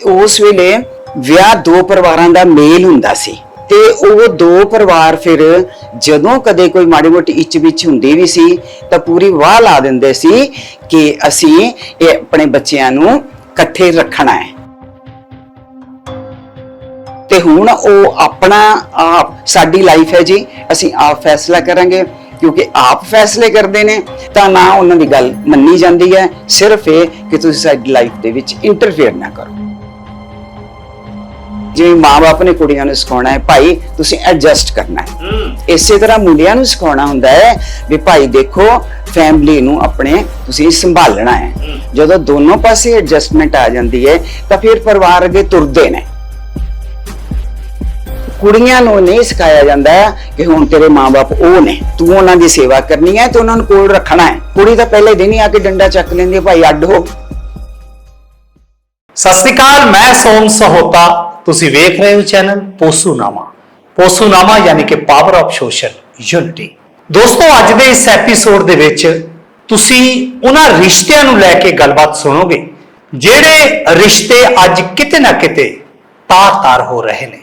ਉਸ ਵੇਲੇ ਵਿਆਹ ਦੋ ਪਰਿਵਾਰਾਂ ਦਾ ਮੇਲ ਹੁੰਦਾ ਸੀ ਤੇ ਉਹ ਦੋ ਪਰਿਵਾਰ ਫਿਰ ਜਦੋਂ ਕਦੇ ਕੋਈ ਮਾੜੀ ਮੋਟੀ ਇੱਚ ਵਿੱਚ ਹੁੰਦੀ ਵੀ ਸੀ ਤਾਂ ਪੂਰੀ ਵਾਹ ਲਾ ਦਿੰਦੇ ਸੀ ਕਿ ਅਸੀਂ ਇਹ ਆਪਣੇ ਬੱਚਿਆਂ ਨੂੰ ਇਕੱਠੇ ਰੱਖਣਾ ਹੈ। ਤੇ ਹੁਣ ਉਹ ਆਪਣਾ ਆਪ, ਸਾਡੀ ਲਾਈਫ ਹੈ ਜੀ। ਅਸੀਂ ਆਪ ਫੈਸਲਾ ਕਰਾਂਗੇ, ਕਿਉਂਕਿ ਆਪ ਫੈਸਲੇ ਕਰਦੇ ਨੇ, ਤਾਂ ਨਾ ਉਹਨਾਂ ਦੀ ਗੱਲ ਮੰਨੀ ਜਾਂਦੀ ਹੈ। ਸਿਰਫ ਇਹ ਕਿ ਤੁਸੀਂ ਸਾਡੀ ਲਾਈਫ ਦੇ ਵਿੱਚ ਇੰਟਰਫੇਅਰ ਨਾ ਕਰੋ। ਜਿਵੇਂ ਮਾਪੇ ਨੇ ਕੁੜੀਆਂ ਨੂੰ ਸਿਖਾਉਣਾ ਹੈ ਭਾਈ ਤੁਸੀਂ ਐਡਜਸਟ ਕਰਨਾ ਹੈ। ਇਸੇ ਤਰ੍ਹਾਂ ਮੁੰਡਿਆਂ ਨੂੰ ਸਿਖਾਉਣਾ ਹੁੰਦਾ ਹੈ ਵੀ ਭਾਈ ਦੇਖੋ ਫੈਮਿਲੀ ਨੂੰ ਆਪਣੇ ਤੁਸੀਂ ਸੰਭਾਲਣਾ ਹੈ। ਜਦੋਂ ਦੋਨੋਂ ਪਾਸੇ ਐਡਜਸਟਮੈਂਟ ਆ ਜਾਂਦੀ ਹੈ ਤਾਂ ਫਿਰ ਪਰਿਵਾਰ ਅੱਗੇ ਤੁਰਦੇ ਨੇ। ਕੁੜੀਆਂ ਨੂੰ ਨਹੀਂ ਸਿਖਾਇਆ ਜਾਂਦਾ ਕਿ ਹੁਣ ਤੇਰੇ ਮਾਪੇ ਉਹ ਨੇ ਤੂੰ ਉਹਨਾਂ ਦੀ ਸੇਵਾ ਕਰਨੀ ਹੈ ਤੇ ਉਹਨਾਂ ਨੂੰ ਕੋਲ ਰੱਖਣਾ ਹੈ। ਕੁੜੀ ਤਾਂ ਪਹਿਲੇ ਦਿਨ ਹੀ ਆ ਕੇ ਡੰਡਾ ਚੱਕ ਲੈਂਦੀ ਹੈ ਭਾਈ ਅੱਡ ਹੋ। ਸਤਿ ਸ੍ਰੀ ਅਕਾਲ ਮੈਂ ਸੋਮ ਸਹੋਤਾ। ਤੁਸੀਂ ਵੇਖ ਰਹੇ ਹੋ ਚੈਨਲ ਪੋਸੂਨਾਮਾ। ਪੋਸੂਨਾਮਾ ਯਾਨੀ ਕਿ ਪਾਵਰ ਆਫ ਸੋਸ਼ਲ ਯੂਨਿਟੀ ਦੋਸਤੋ, ਅੱਜ ਦੇ ਇਸ ਐਪੀਸੋਡ ਦੇ ਵਿੱਚ ਤੁਸੀਂ ਉਹਨਾਂ ਰਿਸ਼ਤਿਆਂ ਨੂੰ ਲੈ ਕੇ ਗੱਲਬਾਤ ਸੁਣੋਗੇ, ਜਿਹੜੇ ਰਿਸ਼ਤੇ ਅੱਜ ਕਿਤੇ ਨਾ ਕਿਤੇ ਤਾਰ-ਤਾਰ ਹੋ ਰਹੇ ਨੇ।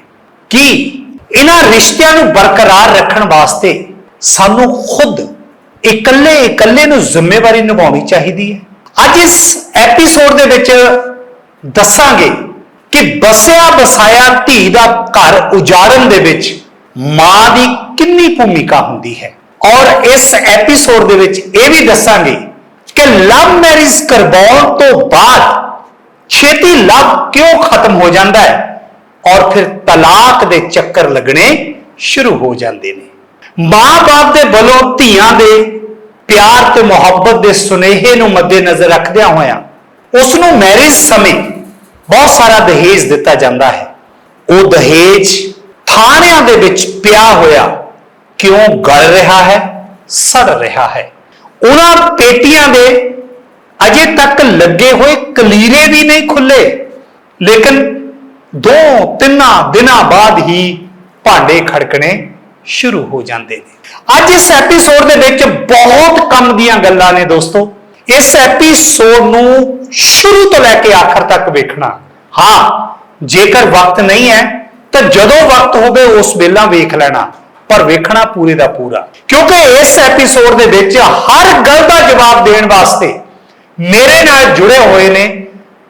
ਕੀ ਇਹਨਾਂ ਰਿਸ਼ਤਿਆਂ ਨੂੰ ਬਰਕਰਾਰ ਰੱਖਣ ਵਾਸਤੇ ਸਾਨੂੰ ਖੁਦ ਇਕੱਲੇ ਇਕੱਲੇ ਨੂੰ ਜ਼ਿੰਮੇਵਾਰੀ ਨਿਭਾਉਣੀ ਚਾਹੀਦੀ ਹੈ? ਅੱਜ ਇਸ ਐਪੀਸੋਡ ਦੇ ਵਿੱਚ ਦੱਸਾਂਗੇ ਕਿ ਬਸਿਆ ਬਸਾਇਆ ਧੀ ਦਾ ਘਰ ਉਜਾੜਨ ਦੇ ਵਿੱਚ ਮਾਂ ਦੀ ਕਿੰਨੀ ਭੂਮਿਕਾ ਹੁੰਦੀ ਹੈ। ਔਰ ਇਸ ਐਪੀਸੋਡ ਦੇ ਵਿੱਚ ਇਹ ਵੀ ਦੱਸਾਂਗੇ ਕਿ ਲਵ ਮੈਰਿਜ ਕਰਵਾਉਣ ਤੋਂ ਬਾਅਦ ਛੇਤੀ ਲਵ ਕਿਉਂ ਖਤਮ ਹੋ ਜਾਂਦਾ ਹੈ ਔਰ ਫਿਰ ਤਲਾਕ ਦੇ ਚੱਕਰ ਲੱਗਣੇ ਸ਼ੁਰੂ ਹੋ ਜਾਂਦੇ ਨੇ। ਮਾਂ-ਬਾਪ ਦੇ ਵੱਲੋਂ ਧੀਆਂ ਦੇ ਪਿਆਰ ਤੇ ਮੁਹੱਬਤ ਦੇ ਸੁਨੇਹੇ ਨੂੰ ਮੱਦੇਨਜ਼ਰ ਰੱਖਦਿਆਂ ਹੋਇਆਂ ਉਸ ਨੂੰ ਮੈਰਿਜ ਸਮੇਂ ਬਹੁਤ ਸਾਰਾ ਦਹੇਜ ਦਿੱਤਾ ਜਾਂਦਾ ਹੈ। ਉਹ ਦਹੇਜ ਥਾਣਿਆਂ ਦੇ ਵਿੱਚ ਪਿਆ ਹੋਇਆ ਕਿਉਂ ਗਲ ਰਿਹਾ ਹੈ, ਸੜ ਰਿਹਾ ਹੈ। ਉਹਨਾਂ ਪੇਟੀਆਂ ਦੇ ਅਜੇ ਤੱਕ ਲੱਗੇ ਹੋਏ ਕਲੀਰੇ ਵੀ ਨਹੀਂ ਖੁੱਲੇ, ਲੇਕਿਨ ਦੋ ਤਿੰਨਾਂ ਦਿਨਾਂ ਬਾਅਦ ਹੀ ਭਾਂਡੇ ਖੜਕਣੇ ਸ਼ੁਰੂ ਹੋ ਜਾਂਦੇ ਨੇ। ਅੱਜ ਇਸ ਐਪੀਸੋਡ ਦੇ ਵਿੱਚ ਬਹੁਤ ਕੰਮ ਦੀਆਂ ਗੱਲਾਂ ਨੇ ਦੋਸਤੋ। ਇਸ ਐਪੀਸੋਡ ਨੂੰ ਸ਼ੁਰੂ ਤੋਂ ਲੈ ਕੇ ਆਖਰ ਤੱਕ ਵੇਖਣਾ। ਹਾਂ, ਜੇਕਰ ਵਕਤ ਨਹੀਂ ਹੈ, ਤਾਂ ਜਦੋਂ ਵਕਤ ਹੋਵੇ ਉਸ ਵੇਲਾ ਵੇਖ ਲੈਣਾ, ਪਰ ਵੇਖਣਾ ਪੂਰੇ ਦਾ ਪੂਰਾ। ਕਿਉਂਕਿ ਇਸ ਐਪੀਸੋਡ ਦੇ ਵਿੱਚ ਹਰ ਗੱਲ ਦਾ ਜਵਾਬ ਦੇਣ ਵਾਸਤੇ ਮੇਰੇ ਨਾਲ ਜੁੜੇ ਹੋਏ ਨੇ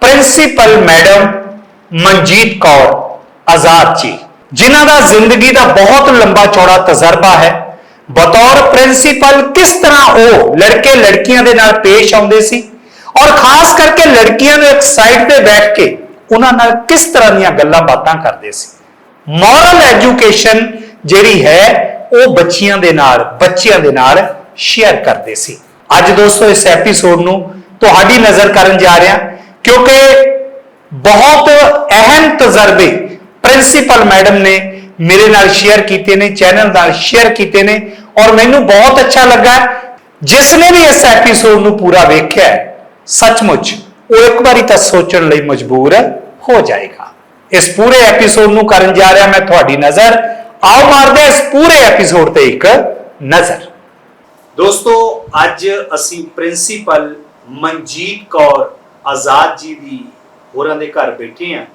ਪ੍ਰਿੰਸੀਪਲ ਮੈਡਮ ਮਨਜੀਤ ਕੌਰ ਆਜ਼ਾਦ ਜੀ, ਜਿਨ੍ਹਾਂ ਦਾ ਜ਼ਿੰਦਗੀ ਦਾ ਬਹੁਤ ਲੰਬਾ ਚੌੜਾ ਤਜਰਬਾ ਹੈ। ਬਤੌਰ ਪ੍ਰਿੰਸੀਪਲ ਕਿਸ ਤਰ੍ਹਾਂ ਉਹ ਲੜਕੇ ਲੜਕੀਆਂ ਦੇ ਨਾਲ ਪੇਸ਼ ਆਉਂਦੇ ਸੀ? ਔਰ ਖਾਸ ਕਰਕੇ ਲੜਕੀਆਂ ਨੂੰ ਇੱਕ ਸਾਈਡ ਤੇ ਬੈਠ ਕੇ ਉਹਨਾਂ ਨਾਲ ਕਿਸ ਤਰ੍ਹਾਂ ਦੀਆਂ ਗੱਲਾਂ ਬਾਤਾਂ ਕਰਦੇ ਸੀ। ਮੋਰਲ ਐਜੂਕੇਸ਼ਨ ਜਿਹੜੀ ਹੈ, ਉਹ ਬੱਚੀਆਂ ਦੇ ਨਾਲ, ਬੱਚਿਆਂ ਦੇ ਨਾਲ ਸ਼ੇਅਰ ਕਰਦੇ ਸੀ। ਅੱਜ ਦੋਸਤੋ, ਇਸ ਐਪੀਸੋਡ ਨੂੰ ਤੁਹਾਡੀ ਨਜ਼ਰ ਕਰਨ ਜਾ ਰਿਹਾ, ਕਿਉਂਕਿ ਬਹੁਤ ਅਹਿਮ ਤਜਰਬੇ ਪ੍ਰਿੰਸੀਪਲ ਮੈਡਮ ਨੇ ਮੇਰੇ ਨਾਲ ਸ਼ੇਅਰ ਕੀਤੇ ਨੇ, ਚੈਨਲ ਨਾਲ ਸ਼ੇਅਰ ਕੀਤੇ ਨੇ ਔਰ ਮੈਨੂੰ ਬਹੁਤ ਅੱਛਾ ਲੱਗਾ। ਜਿਸ ਨੇ ਵੀ ਇਸ ਐਪੀਸੋਡ ਨੂੰ ਪੂਰਾ ਵੇਖਿਆ ਸੱਚਮੁੱਚ ਉਹ ਇੱਕ ਵਾਰੀ ਤਾਂ ਸੋਚਣ ਲਈ ਮਜਬੂਰ ਹੋ ਜਾਏਗਾ। ਇਸ ਪੂਰੇ ਐਪੀਸੋਡ ਨੂੰ ਕਰਨ ਜਾ ਰਿਹਾ ਮੈਂ ਤੁਹਾਡੀ ਨਜ਼ਰ। ਆਓ ਮਾਰਦੇ ਇਸ ਪੂਰੇ ਐਪੀਸੋਡ ਤੇ ਇੱਕ ਨਜ਼ਰ। ਦੋਸਤੋ, ਅੱਜ ਅਸੀਂ ਪ੍ਰਿੰਸੀਪਲ ਮਨਜੀਤ ਕੌਰ ਆਜ਼ਾਦ ਜੀ ਦੀ ਹੋਰਾਂ ਦੇ ਘਰ ਬੈਠੇ ਹਾਂ।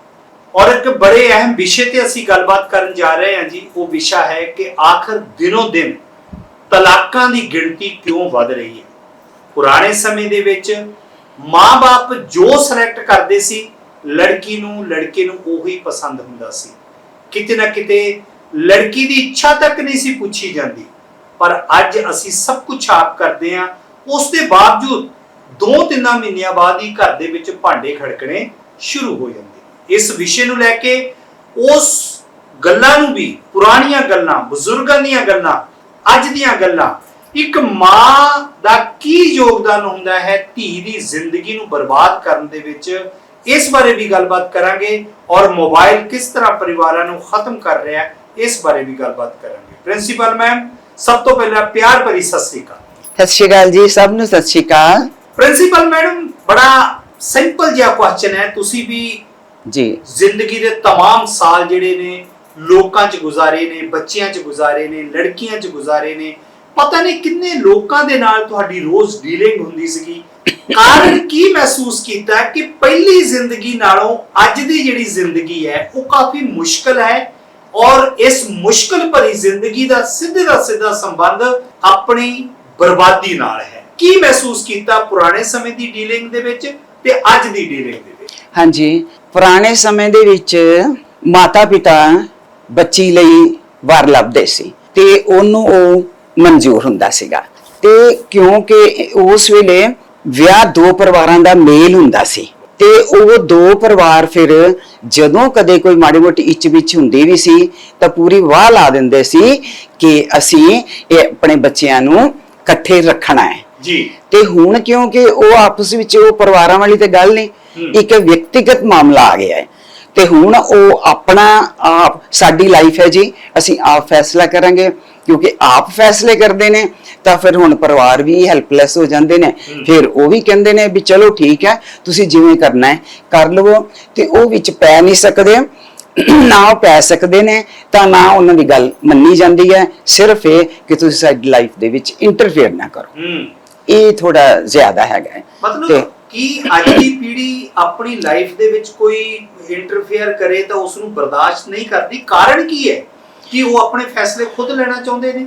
ਔਰ ਇੱਕ ਬੜੇ ਅਹਿਮ ਵਿਸ਼ੇ ਤੇ ਅਸੀਂ ਗੱਲਬਾਤ ਕਰਨ ਜਾ ਰਹੇ ਹਾਂ ਜੀ। ਉਹ ਵਿਸ਼ਾ ਹੈ ਕਿ ਆਖਰ ਦਿਨੋਂ ਦਿਨ ਤਲਾਕਾਂ ਦੀ ਗਿਣਤੀ ਕਿਉਂ ਵੱਧ ਰਹੀ ਹੈ? ਪੁਰਾਣੇ ਸਮੇਂ ਦੇ ਵਿੱਚ ਮਾਂ-ਬਾਪ ਜੋ ਸਿਲੈਕਟ ਕਰਦੇ ਸੀ, ਲੜਕੀ ਨੂੰ, ਲੜਕੇ ਨੂੰ ਉਹੀ ਪਸੰਦ ਹੁੰਦਾ ਸੀ। ਕਿਤੇ ਨਾ ਕਿਤੇ ਲੜਕੀ ਦੀ ਇੱਛਾ ਤੱਕ ਨਹੀਂ ਸੀ ਪੁੱਛੀ ਜਾਂਦੀ। ਪਰ ਅੱਜ ਅਸੀਂ ਸਭ ਕੁਝ ਆਪ ਕਰਦੇ ਹਾਂ। ਉਸ ਦੇ ਬਾਵਜੂਦ ਦੋ ਤਿੰਨਾਂ ਮਹੀਨਿਆਂ ਬਾਅਦ ਹੀ ਘਰ ਦੇ ਵਿੱਚ ਭਾਂਡੇ ਖੜਕਣੇ ਸ਼ੁਰੂ ਹੋ ਜਾਂਦੇ। ਇਸ ਵਿਸ਼ੇ ਨੂੰ ਲੈ ਕੇ ਉਸ ਗੱਲਾਂ ਨੂੰ ਵੀ, ਪੁਰਾਣੀਆਂ ਗੱਲਾਂ, ਬਜ਼ੁਰਗਾਂ ਦੀਆਂ ਗੱਲਾਂ, ਅੱਜ ਦੀਆਂ ਗੱਲਾਂ ਇੱਕ ਮਾਂ ਦਾ ਕੀ ਯੋਗਦਾਨ ਹੁੰਦਾ ਹੈ ਧੀ ਦੀ ਜ਼ਿੰਦਗੀ ਨੂੰ ਬਰਬਾਦ ਕਰਨ ਦੇ ਵਿੱਚ ਇਸ ਬਾਰੇ ਵੀ ਗੱਲਬਾਤ ਕਰਾਂਗੇ ਔਰ ਮੋਬਾਈਲ ਕਿਸ ਤਰ੍ਹਾਂ ਪਰਿਵਾਰਾਂ ਨੂੰ ਖਤਮ ਕਰ ਰਿਹਾ ਹੈ ਇਸ ਬਾਰੇ ਵੀ ਗੱਲਬਾਤ ਕਰਾਂਗੇ ਪ੍ਰਿੰਸੀਪਲ ਮੈਮ ਸਭ ਤੋਂ ਪਹਿਲਾਂ ਪਿਆਰ ਭਰੀ ਸਤਿ ਸ੍ਰੀ ਅਕਾਲ ਸਤਿ ਸ਼੍ਰੀ ਅਕਾਲ ਜੀ ਸਭ ਨੂੰ ਸਤਿ ਸ਼੍ਰੀ ਅਕਾਲ ਪ੍ਰਿੰਸੀਪਲ ਮੈਡਮ ਬੜਾ ਸਿੰਪਲ ਜਿਹਾ ਕੁਐਸਚਨ ਹੈ ਤੁਸੀਂ ਵੀ ਜੀ ਜ਼ਿੰਦਗੀ ਦੇ तमाम ਸਾਲ ਜਿਹੜੇ ਨੇ ਲੋਕਾਂ 'ਚ ਗੁਜ਼ਾਰੇ ਨੇ ਬੱਚਿਆਂ 'ਚ ਗੁਜ਼ਾਰੇ ਨੇ ਲੜਕੀਆਂ 'ਚ ਗੁਜ਼ਾਰੇ ਨੇ ਪਤਾ ਨਹੀਂ ਕਿੰਨੇ ਲੋਕਾਂ ਦੇ ਨਾਲ ਤੁਹਾਡੀ ਰੋਜ਼ ਡੀਲਿੰਗ ਹੁੰਦੀ ਸੀਗੀ। ਕਾਰਨ ਕੀ ਮਹਿਸੂਸ ਕੀਤਾ ਕਿ ਪਹਿਲੀ ਜ਼ਿੰਦਗੀ ਨਾਲੋਂ ਅੱਜ ਦੀ ਜਿਹੜੀ ਜ਼ਿੰਦਗੀ ਹੈ, ਉਹ ਕਾਫੀ ਮੁਸ਼ਕਲ ਹੈ ਔਰ ਇਸ ਮੁਸ਼ਕਲ ਭਰੀ ਜ਼ਿੰਦਗੀ ਦਾ ਸਿੱਧੇ ਦਾ ਸਿੱਧਾ ਸੰਬੰਧ ਆਪਣੀ ਬਰਬਾਦੀ ਨਾਲ ਹੈ। ਕੀ ਮਹਿਸੂਸ ਕੀਤਾ ਪੁਰਾਣੇ ਸਮੇਂ ਦੀ ਡੀਲਿੰਗ ਦੇ ਵਿੱਚ ਤੇ ਅੱਜ ਦੀ ਡੀਲਿੰਗ ਦੇ ਵਿੱਚ? ਹਾਂਜੀ, ਪੁਰਾਣੇ ਸਮੇਂ ਦੇ ਵਿੱਚ ਮਾਤਾ ਪਿਤਾ ਬੱਚੀ ਲਈ ਵਰ ਲੱਭਦੇ ਸੀ ਤੇ ਉਹਨੂੰ ਉਹ ਮਨਜ਼ੂਰ ਹੁੰਦਾ ਸੀਗਾ। ਤੇ ਕਿਉਂਕਿ ਉਸ ਵੇਲੇ ਵਿਆਹ ਦੋ ਪਰਿਵਾਰਾਂ ਦਾ ਮੇਲ ਹੁੰਦਾ ਸੀ। ਤੇ ਉਹ ਦੋ ਪਰਿਵਾਰ ਫਿਰ ਜਦੋਂ ਕਦੇ ਕੋਈ ਮਾੜੀ ਮੋਟੀ ਇੱਚ ਵਿੱਚ ਹੁੰਦੀ ਵੀ ਸੀ ਤਾਂ ਪੂਰੀ ਵਾਹ ਲਾ ਦਿੰਦੇ ਸੀ ਕਿ ਅਸੀਂ ਇਹ ਆਪਣੇ ਬੱਚਿਆਂ ਨੂੰ ਇਕੱਠੇ ਰੱਖਣਾ ਹੈ। ਜੀ। ਤੇ ਹੁਣ ਕਿਉਂਕਿ ਉਹ ਆਪਸ ਵਿੱਚ ਉਹ ਪਰਿਵਾਰਾਂ ਵਾਲੀ ਤੇ ਗੱਲ ਨਹੀਂ। ਇੱਕ ਵਿਅਕਤੀਗਤ ਮਾਮਲਾ ਆ ਗਿਆ ਹੈ। ਤੇ ਹੁਣ ਉਹ ਆਪਣਾ ਆਪ ਸਾਡੀ ਲਾਈਫ ਹੈ ਜੀ ਅਸੀਂ ਆਪ ਫੈਸਲਾ ਕਰਾਂਗੇ ਕਿਉਂਕਿ ਆਪ ਫੈਸਲੇ ਕਰਦੇ ਨੇ ਤਾਂ ਫਿਰ ਹੁਣ ਪਰਿਵਾਰ ਵੀ ਹੈਲਪਲੈਸ ਹੋ ਜਾਂਦੇ ਨੇ। ਫਿਰ ਉਹ ਵੀ ਕਹਿੰਦੇ ਨੇ ਵੀ ਚਲੋ ਠੀਕ ਹੈ ਤੁਸੀਂ ਜਿਵੇਂ ਕਰਨਾ ਹੈ ਕਰ ਲਵੋ। ਤੇ ਉਹ ਵਿੱਚ ਪੈ ਨਹੀਂ ਸਕਦੇ ਨਾ ਉਹ ਪੈ ਸਕਦੇ ਨੇ ਤਾਂ ਨਾ ਉਹਨਾਂ ਦੀ ਗੱਲ ਮੰਨੀ ਜਾਂਦੀ ਹੈ। ਸਿਰਫ ਇਹ ਕਿ ਤੁਸੀਂ ਸਾਡੀ ਲਾਈਫ ਦੇ ਵਿੱਚ ਇੰਟਰਫੇਅਰ ਨਾ ਕਰੋ। ਇਹ ਥੋੜਾ ਜ਼ਿਆਦਾ ਹੈਗਾ ਮਤਲਬ ਕੀ ਅੱਜ ਦੀ ਪੀੜ੍ਹੀ ਆਪਣੀ ਲਾਈਫ ਦੇ ਵਿੱਚ ਕੋਈ ਇੰਟਰਫੇਅਰ ਕਰੇ ਤਾਂ ਉਸ ਨੂੰ ਬਰਦਾਸ਼ਤ ਨਹੀਂ ਕਰਦੀ? ਕਾਰਨ ਕੀ ਹੈ ਕਿ ਉਹ ਆਪਣੇ ਫੈਸਲੇ ਖੁਦ ਲੈਣਾ ਚਾਹੁੰਦੇ ਨੇ?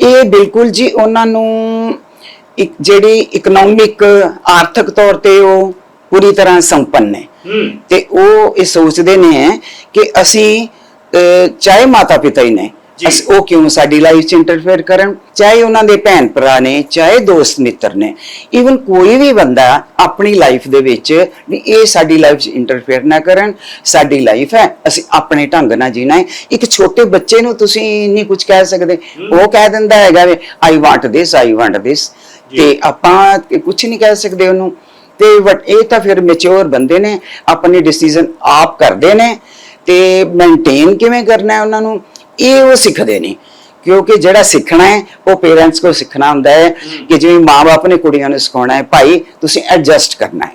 ਇਹ ਬਿਲਕੁਲ ਜੀ ਉਹਨਾਂ ਨੂੰ ਇੱਕ ਜਿਹੜੀ ਇਕਨੋਮਿਕ ਆਰਥਿਕ ਤੌਰ ਤੇ ਉਹ ਪੂਰੀ ਤਰ੍ਹਾਂ ਸੰਪੰਨ ਨੇ। ਹੂੰ। ਤੇ ਉਹ ਇਹ ਸੋਚਦੇ ਨੇ ਕਿ ਅਸੀਂ ਚਾਹੇ ਮਾਤਾ ਪਿਤਾ ਹੀ ਨੇ। ਅਸੀਂ ਉਹ ਕਿਉਂ ਸਾਡੀ ਲਾਈਫ 'ਚ ਇੰਟਰਫੇਅਰ ਕਰਨ? ਚਾਹੇ ਉਹਨਾਂ ਦੇ ਭੈਣ ਭਰਾ ਨੇ ਚਾਹੇ ਦੋਸਤ ਮਿੱਤਰ ਨੇ। ਈਵਨ ਕੋਈ ਵੀ ਬੰਦਾ ਆਪਣੀ ਲਾਈਫ ਦੇ ਵਿੱਚ ਵੀ ਇਹ ਸਾਡੀ ਲਾਈਫ 'ਚ ਇੰਟਰਫੇਅਰ ਨਾ ਕਰਨ ਸਾਡੀ ਲਾਈਫ ਹੈ ਅਸੀਂ ਆਪਣੇ ਢੰਗ ਨਾਲ ਜੀਣਾ ਹੈ। ਇੱਕ ਛੋਟੇ ਬੱਚੇ ਨੂੰ ਤੁਸੀਂ ਨਹੀਂ ਕੁਝ ਕਹਿ ਸਕਦੇ। ਉਹ ਕਹਿ ਦਿੰਦਾ ਹੈਗਾ ਵੇ I want this I want ਦਿਸ। ਤੇ ਆਪਾਂ ਕੁਝ ਨਹੀਂ ਕਹਿ ਸਕਦੇ ਉਹਨੂੰ। ਤੇ ਬਟ ਇਹ ਤਾਂ ਫਿਰ ਮੈਚੁਰ ਬੰਦੇ ਨੇ ਆਪਣੇ ਡਿਸੀਜਨ ਆਪ ਕਰਦੇ ਨੇ। ਤੇ ਮੇਨਟੇਨ ਕਿਵੇਂ ਕਰਨਾ ਹੈ ਉਹਨਾਂ ਨੂੰ? ਇਹ ਉਹ ਸਿੱਖਦੇ ਨਹੀਂ। ਕਿਉਂਕਿ ਜਿਹੜਾ ਸਿੱਖਣਾ ਹੈ ਉਹ ਪੇਰੈਂਟਸ ਕੋਲ ਸਿੱਖਣਾ ਹੁੰਦਾ ਹੈ ਕਿ ਜਿਵੇਂ ਮਾਪੇ ਨੇ ਕੁੜੀਆਂ ਨੂੰ ਸਿਖਾਉਣਾ ਹੈ ਭਾਈ ਤੁਸੀਂ ਐਡਜਸਟ ਕਰਨਾ ਹੈ।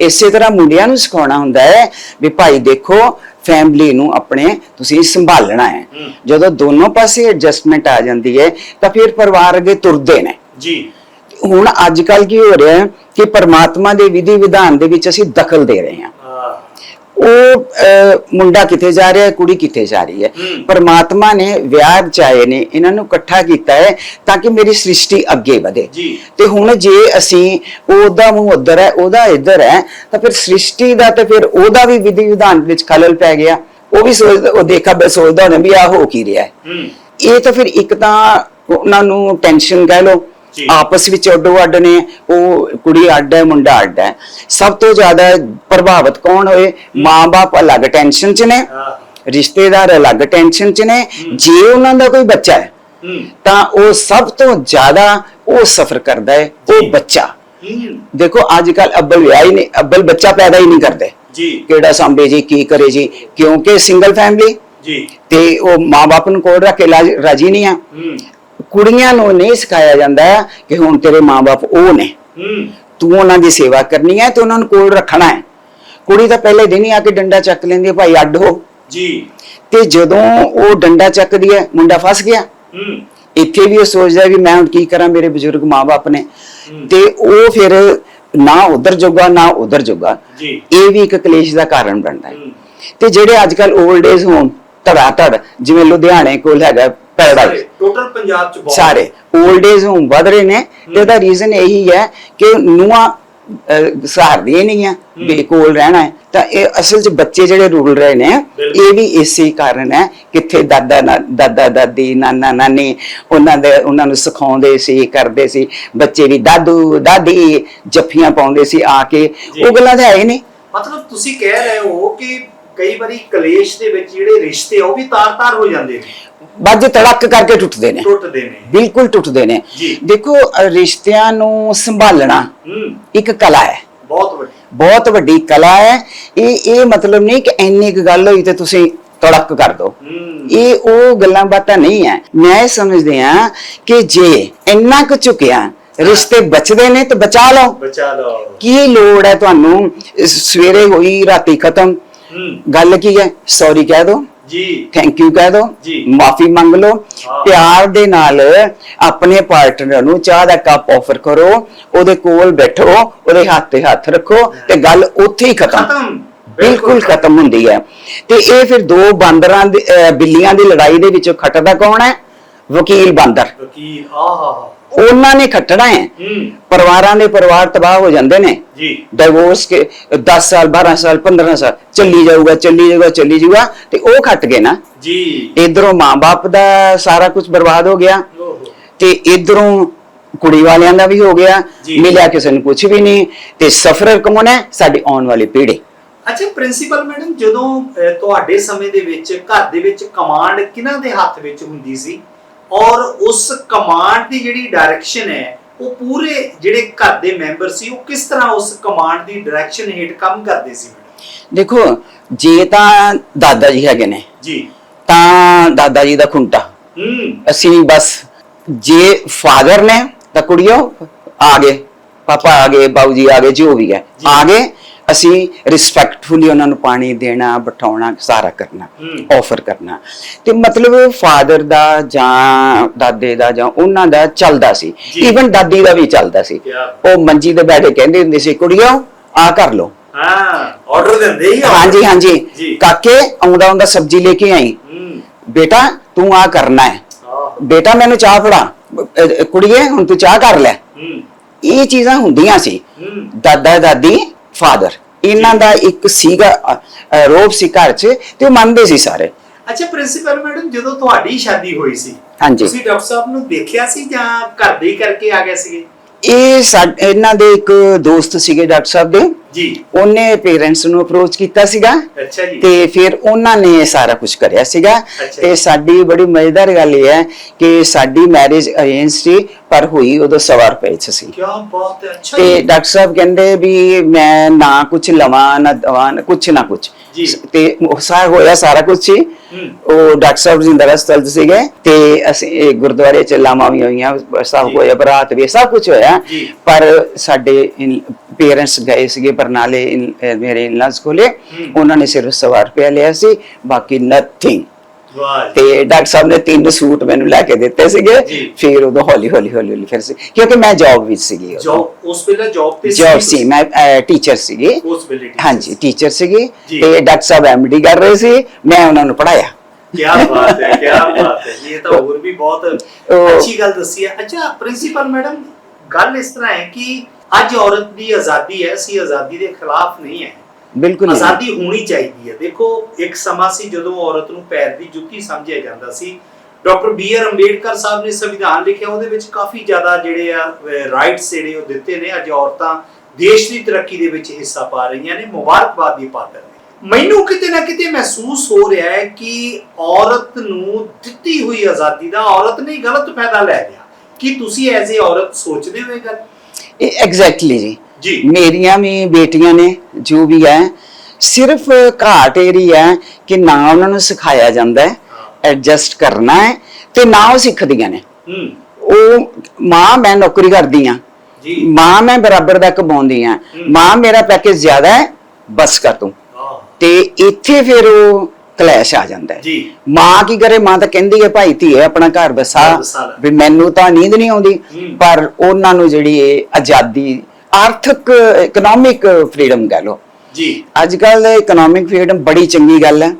ਇਸੇ ਤਰ੍ਹਾਂ ਮੁੰਡਿਆਂ ਨੂੰ ਸਿਖਾਉਣਾ ਹੁੰਦਾ ਹੈ ਵੀ ਭਾਈ ਦੇਖੋ ਫੈਮਿਲੀ ਨੂੰ ਆਪਣੇ ਤੁਸੀਂ ਸੰਭਾਲਣਾ ਹੈ। ਜਦੋਂ ਦੋਨੋਂ ਪਾਸੇ ਐਡਜਸਟਮੈਂਟ ਆ ਜਾਂਦੀ ਹੈ ਤਾਂ ਫਿਰ ਪਰਿਵਾਰ ਅੱਗੇ ਤੁਰਦੇ ਨੇ। ਜੀ। ਹੁਣ ਅੱਜ ਕੱਲ ਕੀ ਹੋ ਰਿਹਾ ਹੈ ਕਿ ਪਰਮਾਤਮਾ ਦੇ ਵਿਧੀ ਵਿਧਾਨ ਦੇ ਵਿੱਚ ਅਸੀਂ ਦਖਲ ਦੇ ਰਹੇ ਹਾਂ। ਉਹ ਮੁੰਡਾ ਕਿੱਥੇ ਜਾ ਰਿਹਾ ਹੈ ਕੁੜੀ ਕਿੱਥੇ ਜਾ ਰਹੀ ਹੈ। ਪਰਮਾਤਮਾ ਨੇ ਵਿਆਹ ਰਚਾਏ ਨੇ ਇਹਨਾਂ ਨੂੰ ਇਕੱਠਾ ਕੀਤਾ ਹੈ ਤਾਂ ਕਿ ਮੇਰੀ ਸ੍ਰਿਸ਼ਟੀ ਅੱਗੇ ਵਧੇ। ਤੇ ਹੁਣ ਜੇ ਅਸੀਂ ਉਹਦਾ ਮੂੰਹ ਉਧਰ ਹੈ ਉਹਦਾ ਇੱਧਰ ਹੈ ਤਾਂ ਫਿਰ ਸ੍ਰਿਸ਼ਟੀ ਦਾ ਤੇ ਫਿਰ ਉਹਦਾ ਵੀ ਵਿਧੀ ਵਿਧਾਨ ਵਿੱਚ ਖਲਲ ਪੈ ਗਿਆ। ਉਹ ਵੀ ਸੋਚਦਾ ਉਹ ਦੇਖਾ ਬਸ ਸੋਚਦਾ ਹੋਣਾ ਵੀ ਆ ਹੋ ਕੀ ਰਿਹਾ ਹੈ। ਇਹ ਤਾਂ ਫਿਰ ਇੱਕ ਤਾਂ ਉਹਨਾਂ ਨੂੰ ਟੈਨਸ਼ਨ ਕਹਿ ਲਓ ਜੀ। ਆਪਸ ਵਿੱਚ ਅੱਡੋ ਅੱਡ ਨੇ ਉਹ ਕੁੜੀ ਅੱਡ ਹੈ ਮੁੰਡਾ ਅੱਡ ਹੈ। ਸਭ ਤੋਂ ਜ਼ਿਆਦਾ ਪ੍ਰਭਾਵਿਤ ਕੌਣ ਹੋਏ? ਮਾਂ-ਬਾਪ ਅਲੱਗ ਟੈਨਸ਼ਨ 'ਚ ਨੇ ਰਿਸ਼ਤੇਦਾਰ ਅਲੱਗ ਟੈਨਸ਼ਨ 'ਚ ਨੇ। ਜੇ ਉਹਨਾਂ ਦਾ ਕੋਈ ਬੱਚਾ ਹੈ ਤਾਂ ਉਹ ਸਭ ਤੋਂ ਜ਼ਿਆਦਾ ਉਹ ਸਫਰ ਕਰਦਾ ਹੈ। ਉਹ ਬੱਚਾ। ਦੇਖੋ ਅੱਜ ਕੱਲ ਅੱਬਲ ਵਿਆਹ ਹੀ ਨਹੀਂ ਅੱਬਲ ਬੱਚਾ ਪੈਦਾ ਹੀ ਨਹੀਂ ਕਰਦੇ। ਜੀ। ਕਿਹੜਾ ਸੰਭੇ ਜੀ ਕੀ ਕਰੇ ਜੀ? ਕਿਉਂਕਿ ਸਿੰਗਲ ਫੈਮਿਲੀ ਜੀ। ਤੇ ਉਹ ਮਾਂ-ਬਾਪ ਨੂੰ ਕੋਲ ਰੱਖ ਕੇ ਰਾਜੀ ਨਹੀਂ ਆ। ਕੁੜੀਆਂ ਨੂੰ ਨਹੀਂ ਸਿਖਾਇਆ ਜਾਂਦਾ ਕਿ ਹੁਣ ਤੇਰੇ ਮਾਪੇ ਉਹ ਨੇ। ਤੂੰ ਉਹਨਾਂ ਦੀ ਸੇਵਾ ਕਰਨੀ ਹੈ ਤੇ ਉਹਨਾਂ ਨੂੰ ਕੋਲ ਰੱਖਣਾ ਹੈ। ਕੁੜੀ ਤਾਂ ਪਹਿਲੇ ਦਿਨ ਹੀ ਆ ਕੇ ਡੰਡਾ ਚੱਕ ਲੈਂਦੀ ਹੈ ਭਾਈ ਅੱਡ ਹੋ। ਜੀ। ਤੇ ਜਦੋਂ ਉਹ ਡੰਡਾ ਚੱਕਦੀ ਹੈ ਮੁੰਡਾ ਫਸ ਗਿਆ। ਹੂੰ। ਇੱਥੇ ਵੀ ਉਹ ਸੋਚਦਾ ਵੀ ਮੈਂ ਹੁਣ ਕੀ ਕਰਾਂ ਮੇਰੇ ਬਜ਼ੁਰਗ ਮਾਪੇ ਨੇ। ਤੇ ਉਹ ਫਿਰ ਨਾ ਉਧਰ ਜੋਗਾ ਨਾ ਉਧਰ ਜੋਗਾ। ਜੀ। ਇਹ ਵੀ ਇੱਕ ਕਲੇਸ਼ ਦਾ ਕਾਰਨ ਬਣਦਾ ਹੈ। ਹੂੰ। ਤੇ ਜਿਹੜੇ ਅੱਜ ਕੱਲ 올ਡ ਏਜ ਹੋਮ ਧੜਾ ਧੜ ਜਿਵੇਂ ਲੁਧਿਆਣੇ ਕੋਲ ਹੈਗਾ ਪੈਰਾਡਾਈਜ਼ ਟੋਟਲ ਪੰਜਾਬ ਚ ਬਹੁਤ ਸਾਰੇ 올ਡ ਏਜ ਹੋਮ ਵਧ ਰਹੇ ਨੇ ਤੇ ਉਹਦਾ ਰੀਜ਼ਨ ਇਹੀ ਹੈ ਕਿ ਨੂਆ ਸਹਾਰਦੀਆਂ ਨਹੀਂ ਆ ਵੀ ਕੋਲ ਰਹਿਣਾ ਹੈ। ਤਾਂ ਇਹ ਅਸਲ 'ਚ ਬੱਚੇ ਜਿਹੜੇ ਰੁਲ ਰਹੇ ਨੇ। ਇਹ ਵੀ ਇਸੇ ਕਾਰਨ ਹੈ ਕਿੱਥੇ ਦਾਦਾ ਦਾਦਾ ਦਾਦੀ ਨਾਨਾ ਨਾਨੀ ਉਹਨਾਂ ਦੇ ਉਹਨਾਂ ਨੂੰ ਸਿਖਾਉਂਦੇ ਸੀ ਕਰਦੇ ਸੀ। ਬੱਚੇ ਵੀ ਦਾਦੂ ਦਾਦੀ ਜੱਫੀਆਂ ਪਾਉਂਦੇ ਸੀ ਆ ਕੇ। ਉਹ ਗੱਲਾਂ ਤਾਂ ਹੈ ਹੀ ਨਹੀਂ। ਮਤਲਬ ਤੁਸੀਂ ਕਹਿ ਰਹੇ ਹੋ ਕਿ ਕਈ ਵਾਰੀ ਕਲੇਸ਼ ਦੇ ਵਿੱਚ ਜਿਹੜੇ ਰਿਸ਼ਤੇ ਆ ਉਹ ਵੀ ਤਾਰ-ਤਾਰ ਹੋ ਜਾਂਦੇ ਨੇ। ਬੱਜ ਤੜਕ ਕਰਕੇ ਟੁੱਟਦੇ ਨੇ। ਟੁੱਟਦੇ ਨੇ। ਬਿਲਕੁਲ ਟੁੱਟਦੇ ਨੇ। ਦੇਖੋ ਰਿਸ਼ਤਿਆਂ ਨੂੰ ਸੰਭਾਲਣਾ ਇੱਕ ਕਲਾ ਹੈ। ਬਹੁਤ ਵੱਡੀ। ਬਹੁਤ ਵੱਡੀ ਕਲਾ ਹੈ। ਇਹ ਇਹ ਮਤਲਬ ਨਹੀਂ ਕਿ ਇੰਨੀ ਕੁ ਗੱਲ ਹੋਈ ਤੇ ਤੁਸੀਂ ਤੜਕ ਕਰ ਦੋ। ਇਹ ਉਹ ਗੱਲਾਂ ਬਾਤਾਂ ਨਹੀਂ ਹੈ। ਮੈਂ ਸਮਝਦੇ ਆ ਕਿ ਜੇ ਇੰਨਾ ਕੁ ਚੁੱਕਿਆ ਰਿਸ਼ਤੇ ਬਚਦੇ ਨੇ ਤਾਂ ਬਚਾ ਲਓ। ਬਚਾ ਲਓ। ਕੀ ਲੋੜ ਹੈ ਤੁਹਾਨੂੰ? ਸਵੇਰੇ ਹੋਈ ਰਾਤੀ ਖਤਮ। ਗੱਲ ਕੀ ਹੈ? ਸੌਰੀ ਕਹਿ ਦੋ। ਜੀ। ਥੈਂਕ ਯੂ ਕਹਿ ਦੋ। ਜੀ। ਮਾਫੀ ਮੰਗ ਲਓ। ਪਿਆਰ ਦੇ ਨਾਲ ਆਪਣੇ ਪਾਰਟਨਰ ਨੂੰ ਚਾਹ ਦਾ ਕੱਪ ਆਫਰ ਕਰੋ। ਉਹਦੇ ਕੋਲ ਬੈਠੋ। ਉਹਦੇ ਹੱਥ ਤੇ ਹੱਥ ਰੱਖੋ ਤੇ ਗੱਲ ਉੱਥੇ ਹੀ ਖਤਮ। ਬਿਲਕੁਲ ਖਤਮ ਹੁੰਦੀ ਹੈ। ਤੇ ਇਹ ਫਿਰ ਦੋ ਬਾਂਦਰਾਂ ਦੀ ਬਿੱਲੀਆਂ ਦੀ ਲੜਾਈ ਦੇ ਵਿੱਚੋਂ ਖੱਟਦਾ ਕੌਣ ਹੈ? ਵਕੀਲ ਬਾਂਦਰ। ਵਕੀਲ ਆਹਾ। ਉਹਨਾਂ ਨੇ ਖੱਟਣਾ ਹੈ। ਪਰਿਵਾਰਾਂ ਦੇ ਪਰਿਵਾਰ ਤਬਾਹ ਹੋ ਜਾਂਦੇ ਨੇ। ਜੀ। ਡਿਵੋਰਸ ਕੇ 10 ਸਾਲ 12 ਸਾਲ 15 ਸਾਲ ਚੱਲੀ ਜਾਊਗਾ ਚੱਲੀ ਜਾਊਗਾ ਚੱਲੀ ਜਾਊਗਾ ਤੇ ਉਹ ਖੱਟ ਗਏ ਨਾ। ਜੀ। ਇਧਰੋਂ ਮਾਂ-ਬਾਪ ਦਾ ਸਾਰਾ ਕੁਝ ਬਰਬਾਦ ਹੋ ਗਿਆ। ਤੇ ਇਧਰੋਂ ਕੁੜੀ ਵਾਲਿਆਂ ਦਾ ਵੀ ਹੋ ਗਿਆ। ਮਿਲਿਆ ਕਿਸੇ ਨੂੰ ਕੁਝ ਵੀ ਨਹੀਂ। ਤੇ ਸਫਰਰ ਕੌਣ ਹੈ? ਸਾਡੀ ਆਉਣ ਵਾਲੀ ਪੀੜ੍ਹੀ। ਅੱਛਾ ਪ੍ਰਿੰਸੀਪਲ ਮੈਡਮ ਜਦੋਂ ਤੁਹਾਡੇ ਸਮੇਂ ਦੇ ਵਿੱਚ ਘਰ ਦੇ ਵਿੱਚ ਕਮਾਂਡ ਕਿਹਨਾਂ ਦੇ ਹੱਥ ਵਿੱਚ ਹੁੰਦੀ ਸੀ? ਔਰ ਉਸ ਕਮਾਂਡ ਦੀ ਜਿਹੜੀ ਡਾਇਰੈਕਸ਼ਨ ਹੈ ਉਹ ਪੂਰੇ ਜਿਹੜੇ ਘਰ ਦੇ ਮੈਂਬਰ ਸੀ ਉਹ ਕਿਸ ਤਰ੍ਹਾਂ ਉਸ ਕਮਾਂਡ ਦੀ ਡਾਇਰੈਕਸ਼ਨ ਹੇਠ ਕੰਮ ਕਰਦੇ ਸੀ? ਦੇਖੋ ਜੇ ਤਾਂ ਦਾਦਾ ਜੀ ਹੈਗੇ ਨੇ ਜੀ। ਤਾਂ ਦਾਦਾ ਜੀ ਦਾ ਖੁੰਟਾ। ਹੂੰ। ਅਸੀਂ ਬਸ ਜੇ ਫਾਦਰ ਨੇ ਤਾਂ ਕੁੜੀਓ ਆ ਗਏ ਪਾਪਾ ਆ ਗਏ ਬਾਊ ਜੀ ਆ ਗਏ ਜੋ ਵੀ ਹੈ। ਆ ਗਏ ਅਸੀਂ ਰਿਸਪੈਕਟਫੁਲੀ ਉਹਨਾਂ ਨੂੰ ਪਾਣੀ ਦੇਣਾ ਬਿਠਾਉਣਾ ਸਾਰਾ ਕਰਨਾ। ਆਫਰ ਕਰਨਾ। ਤੇ ਮਤਲਬ ਫਾਦਰ ਦਾ ਜਾਂ ਦਾਦੇ ਦਾ ਜਾਂ ਉਹਨਾਂ ਦਾ ਚੱਲਦਾ ਸੀ। ਈਵਨ ਦਾਦੀ ਦਾ ਵੀ ਚੱਲਦਾ ਸੀ? ਉਹ ਮੰਜੀ ਤੇ ਬੈਠੇ ਕਹਿੰਦੇ ਹੁੰਦੇ ਸੀ ਕੁੜੀਓ ਆ ਕਰ ਲੋ ਹਾਂ ਆਰਡਰ ਦਿੰਦੇ ਹੀ। ਹਾਂਜੀ ਹਾਂਜੀ। ਕਾਕੇ ਆਉਂਦਾ ਆਉਂਦਾ ਸਬਜ਼ੀ ਲੈ ਕੇ ਆਈ। ਬੇਟਾ ਤੂੰ ਆ ਕਰਨਾ ਹੈ। ਬੇਟਾ ਮੈਨੂੰ ਚਾਹ ਫੜਾ। ਕੁੜੀਏ ਹੁਣ ਤੂੰ ਚਾਹ ਕਰ ਲੈ। ਇਹ ਚੀਜ਼ਾਂ ਹੁੰਦੀਆਂ ਸੀ। ਦਾਦਾ ਦਾਦੀ ਫਾਦਰ ਇਹਨਾਂ ਦਾ ਇੱਕ ਸੀਗਾ ਰੋਬ ਸੀ ਘਰ 'ਚ ਤੇ ਉਹ ਮੰਨਦੇ ਸੀ ਸਾਰੇ। ਅੱਛਾ ਪ੍ਰਿੰਸੀਪਲ ਮੈਡਮ ਜਦੋਂ ਤੁਹਾਡੀ ਸ਼ਾਦੀ ਹੋਈ ਸੀ ਹਾਂਜੀ। ਤੁਸੀਂ ਡਾਕਟਰ ਸਾਹਿਬ ਨੂੰ ਦੇਖਿਆ ਸੀ ਜਾਂ ਘਰ ਦੇ ਹੀ ਕਰਕੇ ਆ ਗਏ ਸੀਗੇ? ਇਹ ਇਹਨਾਂ ਦੇ ਇੱਕ ਦੋਸਤ ਸੀਗੇ ਡਾਕਟਰ ਸਾਹਿਬ ਦੇ। ਜੀ। ਉਹਨੇ ਪੇਰੈਂਟਸ ਨੂੰ ਅਪਰੋਚ ਕੀਤਾ ਸੀਗਾ। ਅੱਛਾ ਜੀ। ਤੇ ਫਿਰ ਉਹਨਾਂ ਨੇ ਸਾਰਾ ਕੁਝ ਕਰਿਆ ਸੀਗਾ। ਤੇ। ਸਾਡੀ ਬੜੀ ਮਜ਼ੇਦਾਰ ਗੱਲ ਇਹ ਹੈ ਕਿ ਸਾਡੀ ਮੈਰਿਜ ਅਰੇਂਜ ਸੀ ਪਰ ਹੋਈ ਉਦੋਂ ਸਵਾ ਰੁਪਏ 'ਚ ਸੀ। ਕੀ ਬਾਤ ਹੈ। ਅੱਛਾ ਤੇ ਡਾਕਟਰ ਸਾਹਿਬ ਕਹਿੰਦੇ ਵੀ ਮੈਂ ਨਾ ਕੁਝ ਲਵਾਂ ਨਾ ਦਵਾਂ ਕੁਝ ਨਾ ਕੁਝ ਜੀ। ਤੇ ਸਾਰਾ ਹੋਇਆ ਸਾਰਾ ਕੁਝ ਸੀ। ਉਹ ਡਾਕਟਰ ਸਾਹਿਬ ਜਿੰਦਰ ਹਸਪਤਾਲ 'ਚ ਸੀਗੇ ਤੇ ਅਸੀਂ ਇਹ ਗੁਰਦੁਆਰੇ ਚ ਲਾਵਾਂ ਵੀ ਹੋਈਆਂ ਸਭ। ਹੋਇਆ ਬਰਾਤ ਵੀ ਸਭ ਕੁਝ ਹੋਇਆ। ਪਰ ਸਾਡੇ ਪੇਰੈਂਟਸ ਗਏ ਸੀਗੇ ਬਰਨਾਲੇ ਮੇਰੇ ਇਨਲਾਸ ਕੋਲੇ। ਉਹਨਾਂ ਨੇ ਸਿਰਫ ਸਵਾ ਰੁਪਇਆ ਲਿਆ ਸੀ ਬਾਕੀ ਨਥਿੰਗ ਤੇ ਡਾਕਟਰ ਸਾਹਿਬ ਨੇ ਤਿੰਨ ਸੂਟ ਮੈਨੂੰ ਲੈ ਕੇ ਦਿੱਤੇ ਸੀਗੇ। ਫਿਰ ਉਦੋਂ ਹੌਲੀ ਹੌਲੀ ਹੌਲੀ ਹੌਲੀ ਫਿਰ ਸੀ ਕਿਉਂਕਿ ਮੈਂ ਜੌਬ ਵਿੱਚ ਸੀਗੀ। ਜੌਬ ਉਸ ਵੇਲੇ ਜੌਬ ਤੇ ਜੌਬ ਸੀ ਮੈਂ ਟੀਚਰ ਸੀਗੀ। ਉਸ ਵੇਲੇ ਹਾਂਜੀ ਟੀਚਰ ਸੀਗੀ। ਤੇ ਡਾਕਟਰ ਸਾਹਿਬ ਐਮਡੀ ਕਰ ਰਹੇ ਸੀ ਮੈਂ ਉਹਨਾਂ ਨੂੰ ਪੜਾਇਆ ਕੀ ਬਾਤ ਹੈ ਕੀ ਬਾਤ ਹੈ। ਇਹ ਤਾਂ ਹੋਰ ਵੀ ਬਹੁਤ ਅੱਛੀ ਗੱਲ ਦੱਸੀ ਹੈ। ਅੱਛਾ ਪ੍ਰਿੰਸੀਪਲ ਮੈਡਮ ਗੱਲ ਇਸ ਤਰ੍ਹਾਂ ਹੈ ਕਿ ਅੱਜ ਔਰਤ ਦੀ ਆਜ਼ਾਦੀ ਹੈ ਅਸੀਂ ਆਜ਼ਾਦੀ ਦੇ ਖਿਲਾਫ ਨਹੀਂ ਹੈ। ਬਿਲਕੁਲ। ਆਜ਼ਾਦੀ ਹੋਣੀ ਚਾਹੀਦੀ ਹੈ। ਦੇਖੋ ਇੱਕ ਸਮਾਂ ਸੀ ਜਦੋਂ ਔਰਤ ਨੂੰ ਪੈਰ ਦੀ ਜੁੱਤੀ ਸਮਝਿਆ ਜਾਂਦਾ ਸੀ। ਡਾਕਟਰ ਬੀ ਆਰ ਅੰਬੇਡਕਰ ਸਾਹਿਬ ਨੇ ਸੰਵਿਧਾਨ ਲਿਖਿਆ ਉਹਦੇ ਵਿੱਚ ਕਾਫੀ ਜ਼ਿਆਦਾ ਜਿਹੜੇ ਆ ਰਾਈਟਸ ਜਿਹੜੇ ਉਹ ਦਿੱਤੇ ਨੇ। ਅੱਜ ਔਰਤਾਂ ਦੇਸ਼ ਦੀ ਤਰੱਕੀ ਦੇ ਵਿੱਚ ਹਿੱਸਾ ਪਾ ਰਹੀਆਂ ਨੇ ਮੁਬਾਰਕਬਾਦ ਦੀ ਪਾਤਰ ਨੇ। ਮੈਨੂੰ ਕਿਤੇ ਨਾ ਕਿਤੇ ਮਹਿਸੂਸ ਹੋ ਰਿਹਾ ਹੈ ਕਿ ਔਰਤ ਨੂੰ ਦਿੱਤੀ ਹੋਈ ਆਜ਼ਾਦੀ ਦਾ ਔਰਤ ਨੇ ਗਲਤ ਫਾਇਦਾ ਲੈ ਲਿਆ। ਕੀ ਤੁਸੀਂ ਐਜ਼ ਏ ਔਰਤ ਸੋਚਦੇ ਹੋ ਇਹ ਗੱਲ? ਇਹ ਐਗਜ਼ੈਕਟਲੀ ਜੀ। ਜੀ। ਮੇਰੀਆਂ ਵੀ ਬੇਟੀਆਂ ਨੇ ਜੋ ਵੀ ਹੈ ਸਿਰਫ ਘਾਟ ਏਰੀ ਹੈ ਕਿ ਨਾ ਉਹਨਾਂ ਨੂੰ ਸਿਖਾਇਆ ਜਾਂਦਾ ਹੈ ਐਡਜਸਟ ਕਰਨਾ ਹੈ ਤੇ ਨਾ ਉਹ ਸਿੱਖਦੀਆਂ ਨੇ। ਹੂੰ। ਉਹ ਮਾਂ ਮੈਂ ਨੌਕਰੀ ਕਰਦੀ ਆ ਜੀ। ਮਾਂ ਮੈਂ ਬਰਾਬਰ ਦਾ ਕਮਾਉਂਦੀ ਆ। ਮਾਂ ਮੇਰਾ ਪੈਕੇਜ ਜ਼ਿਆਦਾ ਹੈ ਬਸ ਕਰ ਤੂੰ। ਤੇ ਇੱਥੇ ਫਿਰ ਉਹ ਕਲੈਸ਼ ਆ ਜਾਂਦਾ ਹੈ। ਜੀ। ਮਾਂ ਕੀ ਕਰੇ? ਮਾਂ ਤਾਂ ਕਹਿੰਦੀ ਹੈ ਭਾਈ ਧੀਏ ਆਪਣਾ ਘਰ ਬਸਾ। ਵੀ ਮੈਨੂੰ ਤਾਂ ਨੀਂਦ ਨਹੀਂ ਆਉਂਦੀ। ਪਰ ਉਹਨਾਂ ਨੂੰ ਜਿਹੜੀ ਇਹ ਆਜ਼ਾਦੀ ਆਰਥਿਕ ਇਕਨੋਮਿਕ ਫਰੀडम ਕਹ ਲੋ ਜੀ। ਅੱਜ ਕੱਲ ਇਕਨੋਮਿਕ ਫਰੀडम ਬੜੀ ਚੰਗੀ ਗੱਲ ਹੈ।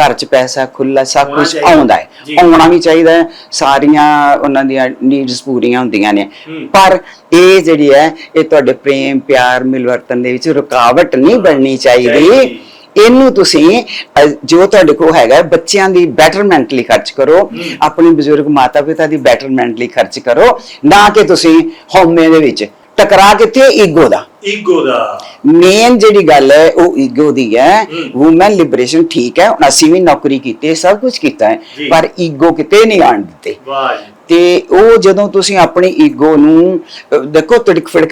ਘਰ 'ਚ ਪੈਸਾ ਖੁੱਲਾ ਸਭ ਕੁਝ ਆਉਂਦਾ ਹੈ। ਆਉਣਾ ਵੀ ਚਾਹੀਦਾ ਹੈ। ਸਾਰੀਆਂ ਉਹਨਾਂ ਦੀਆਂ ਨੀਡਸ ਪੂਰੀਆਂ ਹੁੰਦੀਆਂ ਨੇ। ਪਰ ਇਹ ਜਿਹੜੀ ਹੈ ਇਹ ਤੁਹਾਡੇ ਪ੍ਰੇਮ ਪਿਆਰ ਮਿਲਵਰਤਨ ਦੇ ਵਿੱਚ ਰੁਕਾਵਟ ਨਹੀਂ ਬਣਨੀ ਚਾਹੀਦੀ। ਇਹਨੂੰ ਤੁਸੀਂ ਜੋ ਤੁਹਾਡੇ ਕੋਲ ਹੈਗਾ ਬੱਚਿਆਂ ਦੀ ਬੈਟਰਮੈਂਟ ਲਈ ਖਰਚ ਕਰੋ। ਆਪਣੇ ਬਜ਼ੁਰਗ ਮਾਤਾ-ਪਿਤਾ ਦੀ ਬੈਟਰਮੈਂਟ ਲਈ ਖਰਚ ਕਰੋ। ਨਾ ਕਿ ਤੁਸੀਂ ਹੋਮੇ ਦੇ ਵਿੱਚ ਟਕਰਾ ਕਿੱਥੇ ਈਗੋ ਦਾ ਈਗੋ ਦਾ ਮੇਨ ਜਿਹੜੀ ਗੱਲ ਹੈ ਉਹ ਈਗੋ ਦੀ ਹੈ। ਔਮਨ ਲਿਬਰੇਸ਼ਨ ਠੀਕ ਹੈ ਹੁਣ ਅਸੀਂ ਵੀ ਨੌਕਰੀ ਕੀਤੀ ਸਭ ਕੁਝ ਕੀਤਾ ਹੈ। ਪਰ ਈਗੋ ਕਿਤੇ ਨਹੀਂ ਆਣ ਦਿੱਤੇ ਵਾਹ ਤੇ ਉਹ ਜਦੋਂ ਤੁਸੀਂ ਆਪਣੀ ਈਗੋ ਨੂੰ ਦੇਖੋ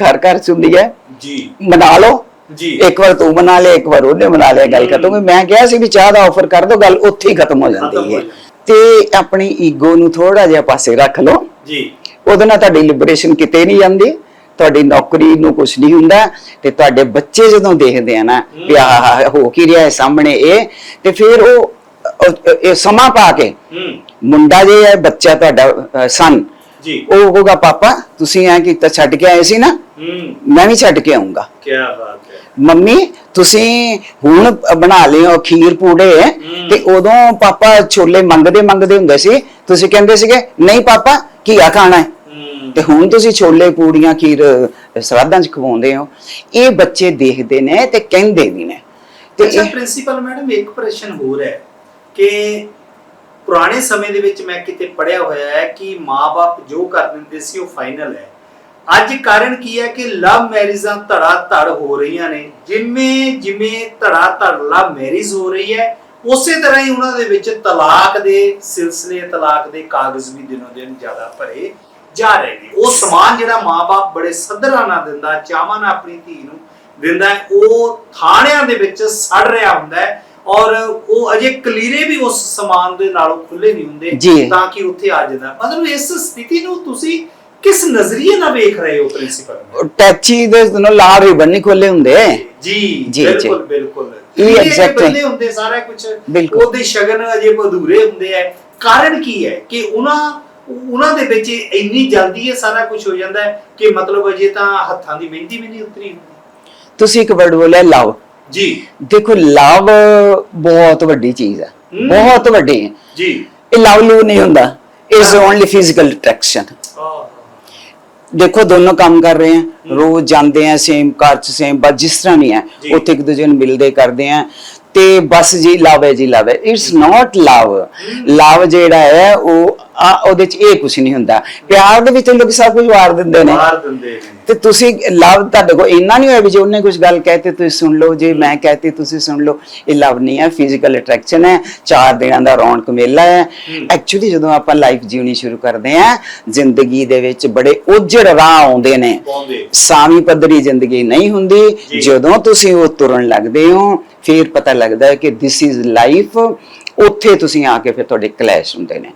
ਹਰ ਘਰ ਚ ਹੁੰਦੀ ਹੈ ਜੀ ਮਨਾ ਲਓ ਜੀ ਇੱਕ ਵਾਰ ਤੂੰ ਮਨਾ ਲੈ ਇੱਕ ਵਾਰ ਉਹਨੇ ਮਨਾ ਲਿਆ ਗੱਲ ਖਤਮ ਮੈਂ ਕਿਹਾ ਸੀ ਵੀ ਚਾਹ ਦਾ ਆਫਰ ਕਰ ਦੋ ਗੱਲ ਉੱਥੇ ਹੀ ਖਤਮ ਹੋ ਜਾਂਦੀ ਹੋ। ਤੇ ਆਪਣੀ ਈਗੋ ਨੂੰ ਥੋੜਾ ਜਿਹਾ ਪਾਸੇ ਰੱਖ ਲਓ ਜੀ ਉਹਦੇ ਨਾਲ ਤੁਹਾਡੀ ਲਿਬਰੇਸ਼ਨ ਕਿਤੇ ਨਹੀਂ ਜਾਂਦੀ। ਤੁਹਾਡੀ ਨੌਕਰੀ ਨੂੰ ਕੁਝ ਨਹੀਂ ਹੁੰਦਾ ਤੇ ਤੁਹਾਡੇ ਬੱਚੇ ਜਦੋਂ ਦੇਖਦੇ ਆ ਨਾ ਵੀ ਆਹ ਹੋ ਕੀ ਰਿਹਾ ਹੈ ਸਾਹਮਣੇ ਇਹ ਤੇ ਫਿਰ ਉਹ ਇਹ ਸਮਾਂ ਪਾ ਕੇ ਮੁੰਡਾ ਜੇ ਹੈ ਬੱਚਾ ਤੁਹਾਡਾ ਸਨ ਜੀ। ਉਹ ਹੋਗਾ ਪਾਪਾ ਤੁਸੀਂ ਐ ਕੀਤਾ ਛੱਡ ਕੇ ਆਏ ਸੀ ਨਾ? ਮੈਂ ਵੀ ਛੱਡ ਕੇ ਆਉਂਗਾ ਕੀ ਬਾਤ ਹੈ। ਮੰਮੀ ਤੁਸੀਂ ਹੁਣ ਬਣਾ ਲਿਓ ਖੀਰ ਪੂੜੇ। ਤੇ ਉਦੋਂ ਪਾਪਾ ਛੋਲੇ ਮੰਗਦੇ ਮੰਗਦੇ ਹੁੰਦੇ ਸੀ। ਤੁਸੀਂ ਕਹਿੰਦੇ ਸੀਗੇ ਨਹੀਂ ਪਾਪਾ ਘੀਆ ਖਾਣਾ ਹੈ ਹੂੰ। ਤੇ ਹੁਣ ਤੁਸੀਂ ਛੋਲੇ ਪੂੜੀਆਂ ਖੀਰ ਸਰਾਧਾਂ 'ਚ ਖਵਾਉਂਦੇ ਹੋ ਇਹ ਬੱਚੇ ਦੇਖਦੇ ਨੇ ਤੇ ਕਹਿੰਦੇ ਵੀ ਨੇ। ਤੇ ਅੱਛਾ ਇਹ ਪ੍ਰਿੰਸੀਪਲ ਮੈਡਮ ਇੱਕ ਪ੍ਰਸ਼ਨ ਹੋਰ ਹੈ ਕਿ ਪੁਰਾਣੇ ਸਮੇਂ ਦੇ ਵਿੱਚ ਮੈਂ ਕਿਤੇ ਪੜਿਆ ਹੋਇਆ ਹੈ ਕਿ ਮਾਪੇ ਜੋ ਕਰ ਦਿੰਦੇ ਸੀ ਉਹ ਫਾਈਨਲ ਹੈ। ਅੱਜ ਕਾਰਨ ਕੀ ਹੈ ਕਿ ਲਵ ਮੈਰਿਜਾਂ ਧੜਾ ਧੜ ਹੋ ਰਹੀਆਂ ਨੇ। ਜਿਵੇਂ ਜਿਵੇਂ ਧੜਾ ਧੜ ਲਵ ਮੈਰਿਜ ਹੋ ਰਹੀ ਹੈ ਉਸੇ ਤਰ੍ਹਾਂ ਹੀ ਉਹਨਾਂ ਦੇ ਵਿੱਚ ਤਲਾਕ ਦੇ ਸਿਲਸਿਲੇ ਤਲਾਕ ਦੇ ਕਾਗਜ਼ ਵੀ ਦਿਨੋਂ ਦਿਨ ਜ਼ਿਆਦਾ ਭਰੇ ਜਾ ਰਹੇ ਨੇ। ਉਹ ਸਮਾਨ ਜਿਹੜਾ ਮਾਪੇ ਬੜੇ ਸੱਧਰਾਂ ਨਾਲ ਦਿੰਦਾ ਚਾਵਾਂ ਨਾਲ ਆਪਣੀ ਧੀ ਨੂੰ ਦਿੰਦਾ ਉਹ ਥਾਣਿਆਂ ਦੇ ਵਿੱਚ ਸੜ ਰਿਹਾ ਹੁੰਦਾ ਹੈ ਔਰ ਉਹ ਅਜੇ ਕਲੀਰੇ ਵੀ ਉਸ ਸਮਾਨ ਦੇ ਨਾਲੋਂ ਖੁੱਲੇ ਨਹੀਂ ਹੁੰਦੇ। ਤਾਂ ਕਿ ਉੱਥੇ ਆ ਜਾਂਦਾ। ਮਤਲਬ ਇਸ ਸਥਿਤੀ ਨੂੰ ਤੁਸੀਂ ਕਿਸ ਨਜ਼ਰੀਏ ਨਾਲ ਵੇਖ ਰਹੇ ਹੋ ਪ੍ਰਿੰਸੀਪਲ? ਟੈਚੀ ਦੇ ਨੂੰ ਲਾਲ ਰਿਬਨ ਨਹੀਂ ਖੋਲੇ ਹੁੰਦੇ। ਜੀ। ਬਿਲਕੁਲ ਬਿਲਕੁਲ। ਇਹ exactly- ਬੰਦੇ ਹੁੰਦੇ ਸਾਰਾ ਕੁਝ। ਉਹਦੇ ਸ਼ਗਨ ਅਜੇ ਅਧੂਰੇ ਹੁੰਦੇ ਆ ਕਾਰਨ ਕੀ ਹੈ ਕਿ ਉਹਨਾਂ ਉਹਨਾਂ ਦੇ ਵਿੱਚ ਇੰਨੀ ਜਲਦੀ ਇਹ ਸਾਰਾ ਕੁਝ ਹੋ ਜਾਂਦਾ ਹੈ ਕਿ ਮਤਲਬ ਅਜੇ ਤਾਂ ਹੱਥਾਂ ਦੀ ਮਹਿੰਦੀ ਵੀ ਨਹੀਂ ਉਤਰੀ ਹੁੰਦੀ ਤੁਸੀਂ ਇੱਕ ਵਰਡ ਬੋਲਿਆ ਲਵ ਜੀ। ਦੇਖੋ ਲਵ ਬਹੁਤ ਵੱਡੀ ਚੀਜ਼ ਹੈ। ਬਹੁਤ ਵੱਡੀ ਹੈ। ਜੀ। ਇਹ ਲਵ ਲੂ ਨਹੀਂ ਹੁੰਦਾ। ਇਜ਼ ਓਨਲੀ ਫਿਜ਼ੀਕਲ ਅਟਰੈਕਸ਼ਨ ਦੇਖੋ ਦੋਨੋਂ ਕੰਮ ਕਰ ਰਹੇ ਆ ਰੋਜ਼ ਜਾਂਦੇ ਆ ਸੇਮ ਕਾਰ ਚ ਸੇਮ ਬਸ ਜਿਸ ਤਰ੍ਹਾਂ ਵੀ ਹੈ। ਉੱਥੇ ਇੱਕ ਦੂਜੇ ਨੂੰ ਮਿਲਦੇ ਕਰਦੇ ਆ ਤੇ ਬਸ ਜੀ ਲਵ ਹੈ ਜੀ ਲਵ ਹੈ। ਇਟਸ ਨਾਟ ਲਵ ਲਵ ਜਿਹੜਾ ਹੈ ਉਹ ਆ, ਉਹਦੇ ਚ ਇਹ ਕੁਝ ਨਹੀਂ ਹੁੰਦਾ। ਪਿਆਰ ਦੇ ਵਿੱਚ ਲੋਕ ਸਭ ਕੁਝ ਵਾਰ ਦਿੰਦੇ ਨੇ। ਮਾਰ ਦਿੰਦੇ ਨੇ। ਤੇ ਤੁਸੀਂ ਲਵ ਤੁਹਾਡੇ ਕੋਲ ਇੰਨਾ ਨਹੀਂ ਹੋਇਆ ਵੀ ਜੇ ਉਹਨੇ ਕੁਝ ਗੱਲ ਕਹਿਤੀ ਤੁਸੀਂ ਸੁਣ ਲਓ। ਜੇ ਮੈਂ ਕਹਿਤੀ ਤੁਸੀਂ ਸੁਣ ਲਓ। ਇਹ ਲਵ ਨਹੀਂ ਹੈ। ਫਿਜ਼ੀਕਲ ਅਟਰੈਕਸ਼ਨ ਹੈ। ਚਾਰ ਦਿਨਾਂ ਦਾ ਰੌਣਕ ਮੇਲਾ ਹੈ। ਐਕਚੁਅਲੀ ਜਦੋਂ ਆਪਾਂ ਲਾਈਫ ਜਿਉਣੀ ਸ਼ੁਰੂ ਕਰਦੇ ਹਾਂ ਜ਼ਿੰਦਗੀ ਦੇ ਵਿੱਚ ਬੜੇ ਉਜੜ ਰਾਹ ਆਉਂਦੇ ਨੇ। ਸਾਵੀਂ ਪੱਧਰੀ ਜ਼ਿੰਦਗੀ ਨਹੀਂ ਹੁੰਦੀ। ਜਦੋਂ ਤੁਸੀਂ ਉਹ ਤੁਰਨ ਲੱਗਦੇ ਹੋ ਫਿਰ ਪਤਾ ਲੱਗਦਾ ਹੈ ਕਿ ਥਿਸ ਇਜ਼ ਲਾਈਫ ਉੱਥੇ ਤੁਸੀਂ ਆ ਕੇ ਫਿਰ ਤੁਹਾਡੇ ਕਲੈਸ਼ ਹੁੰਦੇ ਨੇ।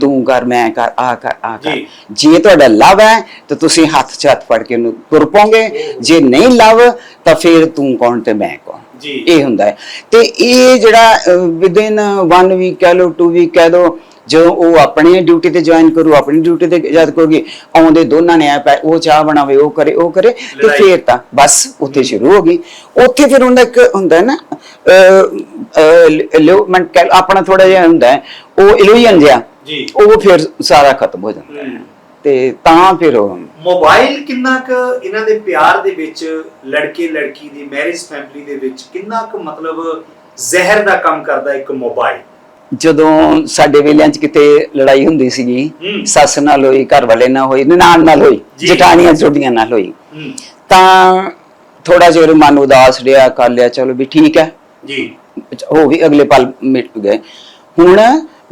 ਤੂੰ ਕਰ ਮੈਂ ਕਰ ਆ ਕਰ ਆ ਕਰ। ਜੀ। ਤੁਹਾਡਾ ਲਵ ਹੈ ਤਾਂ ਤੁਸੀਂ ਹੱਥ 'ਚ ਹੱਥ ਫੜ ਕੇ ਉਹਨੂੰ ਤੁਰ ਪੋਗੇ। ਜੇ ਨਹੀਂ ਲਵ ਤਾਂ ਫਿਰ ਤੂੰ ਕੌਣ ਤੇ ਮੈਂ ਕੌਣ? ਜੀ। ਇਹ ਹੁੰਦਾ ਹੈ। ਤੇ ਇਹ ਜਿਹੜਾ ਵਿਦਿਨ 1 ਵੀਕ ਕਹਿ ਲਓ 2 ਵੀਕ ਕਹਿ ਦੋ ਜਦੋਂ ਉਹ ਆਪਣੀ ਡਿਊਟੀ ਤੇ ਜੁਆਇਨ ਕਰੂ ਆਪਣੀ ਡਿਊਟੀ ਤੇ ਜਦ ਕਰੂਗੀ ਆਉਂਦੇ ਦੋਨਾਂ ਨੇ ਆ ਉਹ ਚਾਹ ਬਣਾਵੇ ਉਹ ਕਰੇ ਉਹ ਕਰੇ ਤੇ। ਫੇਰ ਤਾਂ ਬਸ ਉੱਥੇ ਸ਼ੁਰੂ ਹੋ ਗਈ ਉੱਥੇ ਫਿਰ ਹੁੰਦਾ ਇੱਕ ਹੁੰਦਾ ਨਾ ਕਹਿ- ਆਪਣਾ ਥੋੜਾ ਜਿਹਾ ਹੁੰਦਾ ਉਹ ਇਲੂਜਨ ਜਿਹਾ ਜੀ ਉਹ ਫਿਰ ਸਾਰਾ ਖਤਮ ਹੋ ਜਾਂਦਾ ਹੈ। ਤੇ ਤਾਂ ਫਿਰ ਮੋਬਾਈਲ ਕਿੰਨਾ ਕੁ ਇਹਨਾਂ ਦੇ ਪਿਆਰ ਦੇ ਵਿੱਚ ਲੜਕੇ ਲੜਕੀ ਦੀ ਮੈਰਿਜ ਫੈਮਿਲੀ ਦੇ ਵਿੱਚ ਕਿੰਨਾ ਕੁ ਮਤਲਬ ਜ਼ਹਿਰ ਦਾ ਕੰਮ ਕਰਦਾ ਇੱਕ ਮੋਬਾਈਲ ਜਦੋਂ ਸਾਡੇ ਵੇਲਿਆਂ 'ਚ ਕਿਤੇ ਲੜਾਈ ਹੁੰਦੀ ਸੀਗੀ। ਸੱਸ ਨਾਲ ਹੋਈ ਘਰ ਵਾਲੇ ਨਾਲ ਹੋਈ ਨਨਾਣ ਨਾਲ ਹੋਈ। ਜਟਾਣੀਆਂ ਛੋਟੀਆਂ ਨਾਲ ਹੋਈ। ਤਾਂ ਥੋੜਾ ਜਿਹਾ ਮਨ ਉਦਾਸ ਰਿਹਾ ਕਰ ਲਿਆ ਚਲੋ ਵੀ ਠੀਕ ਹੈ। ਜੀ। ਹੋ ਵੀ ਅਗਲੇ ਪਲ ਮਿਟ ਗਏ। ਹੁਣ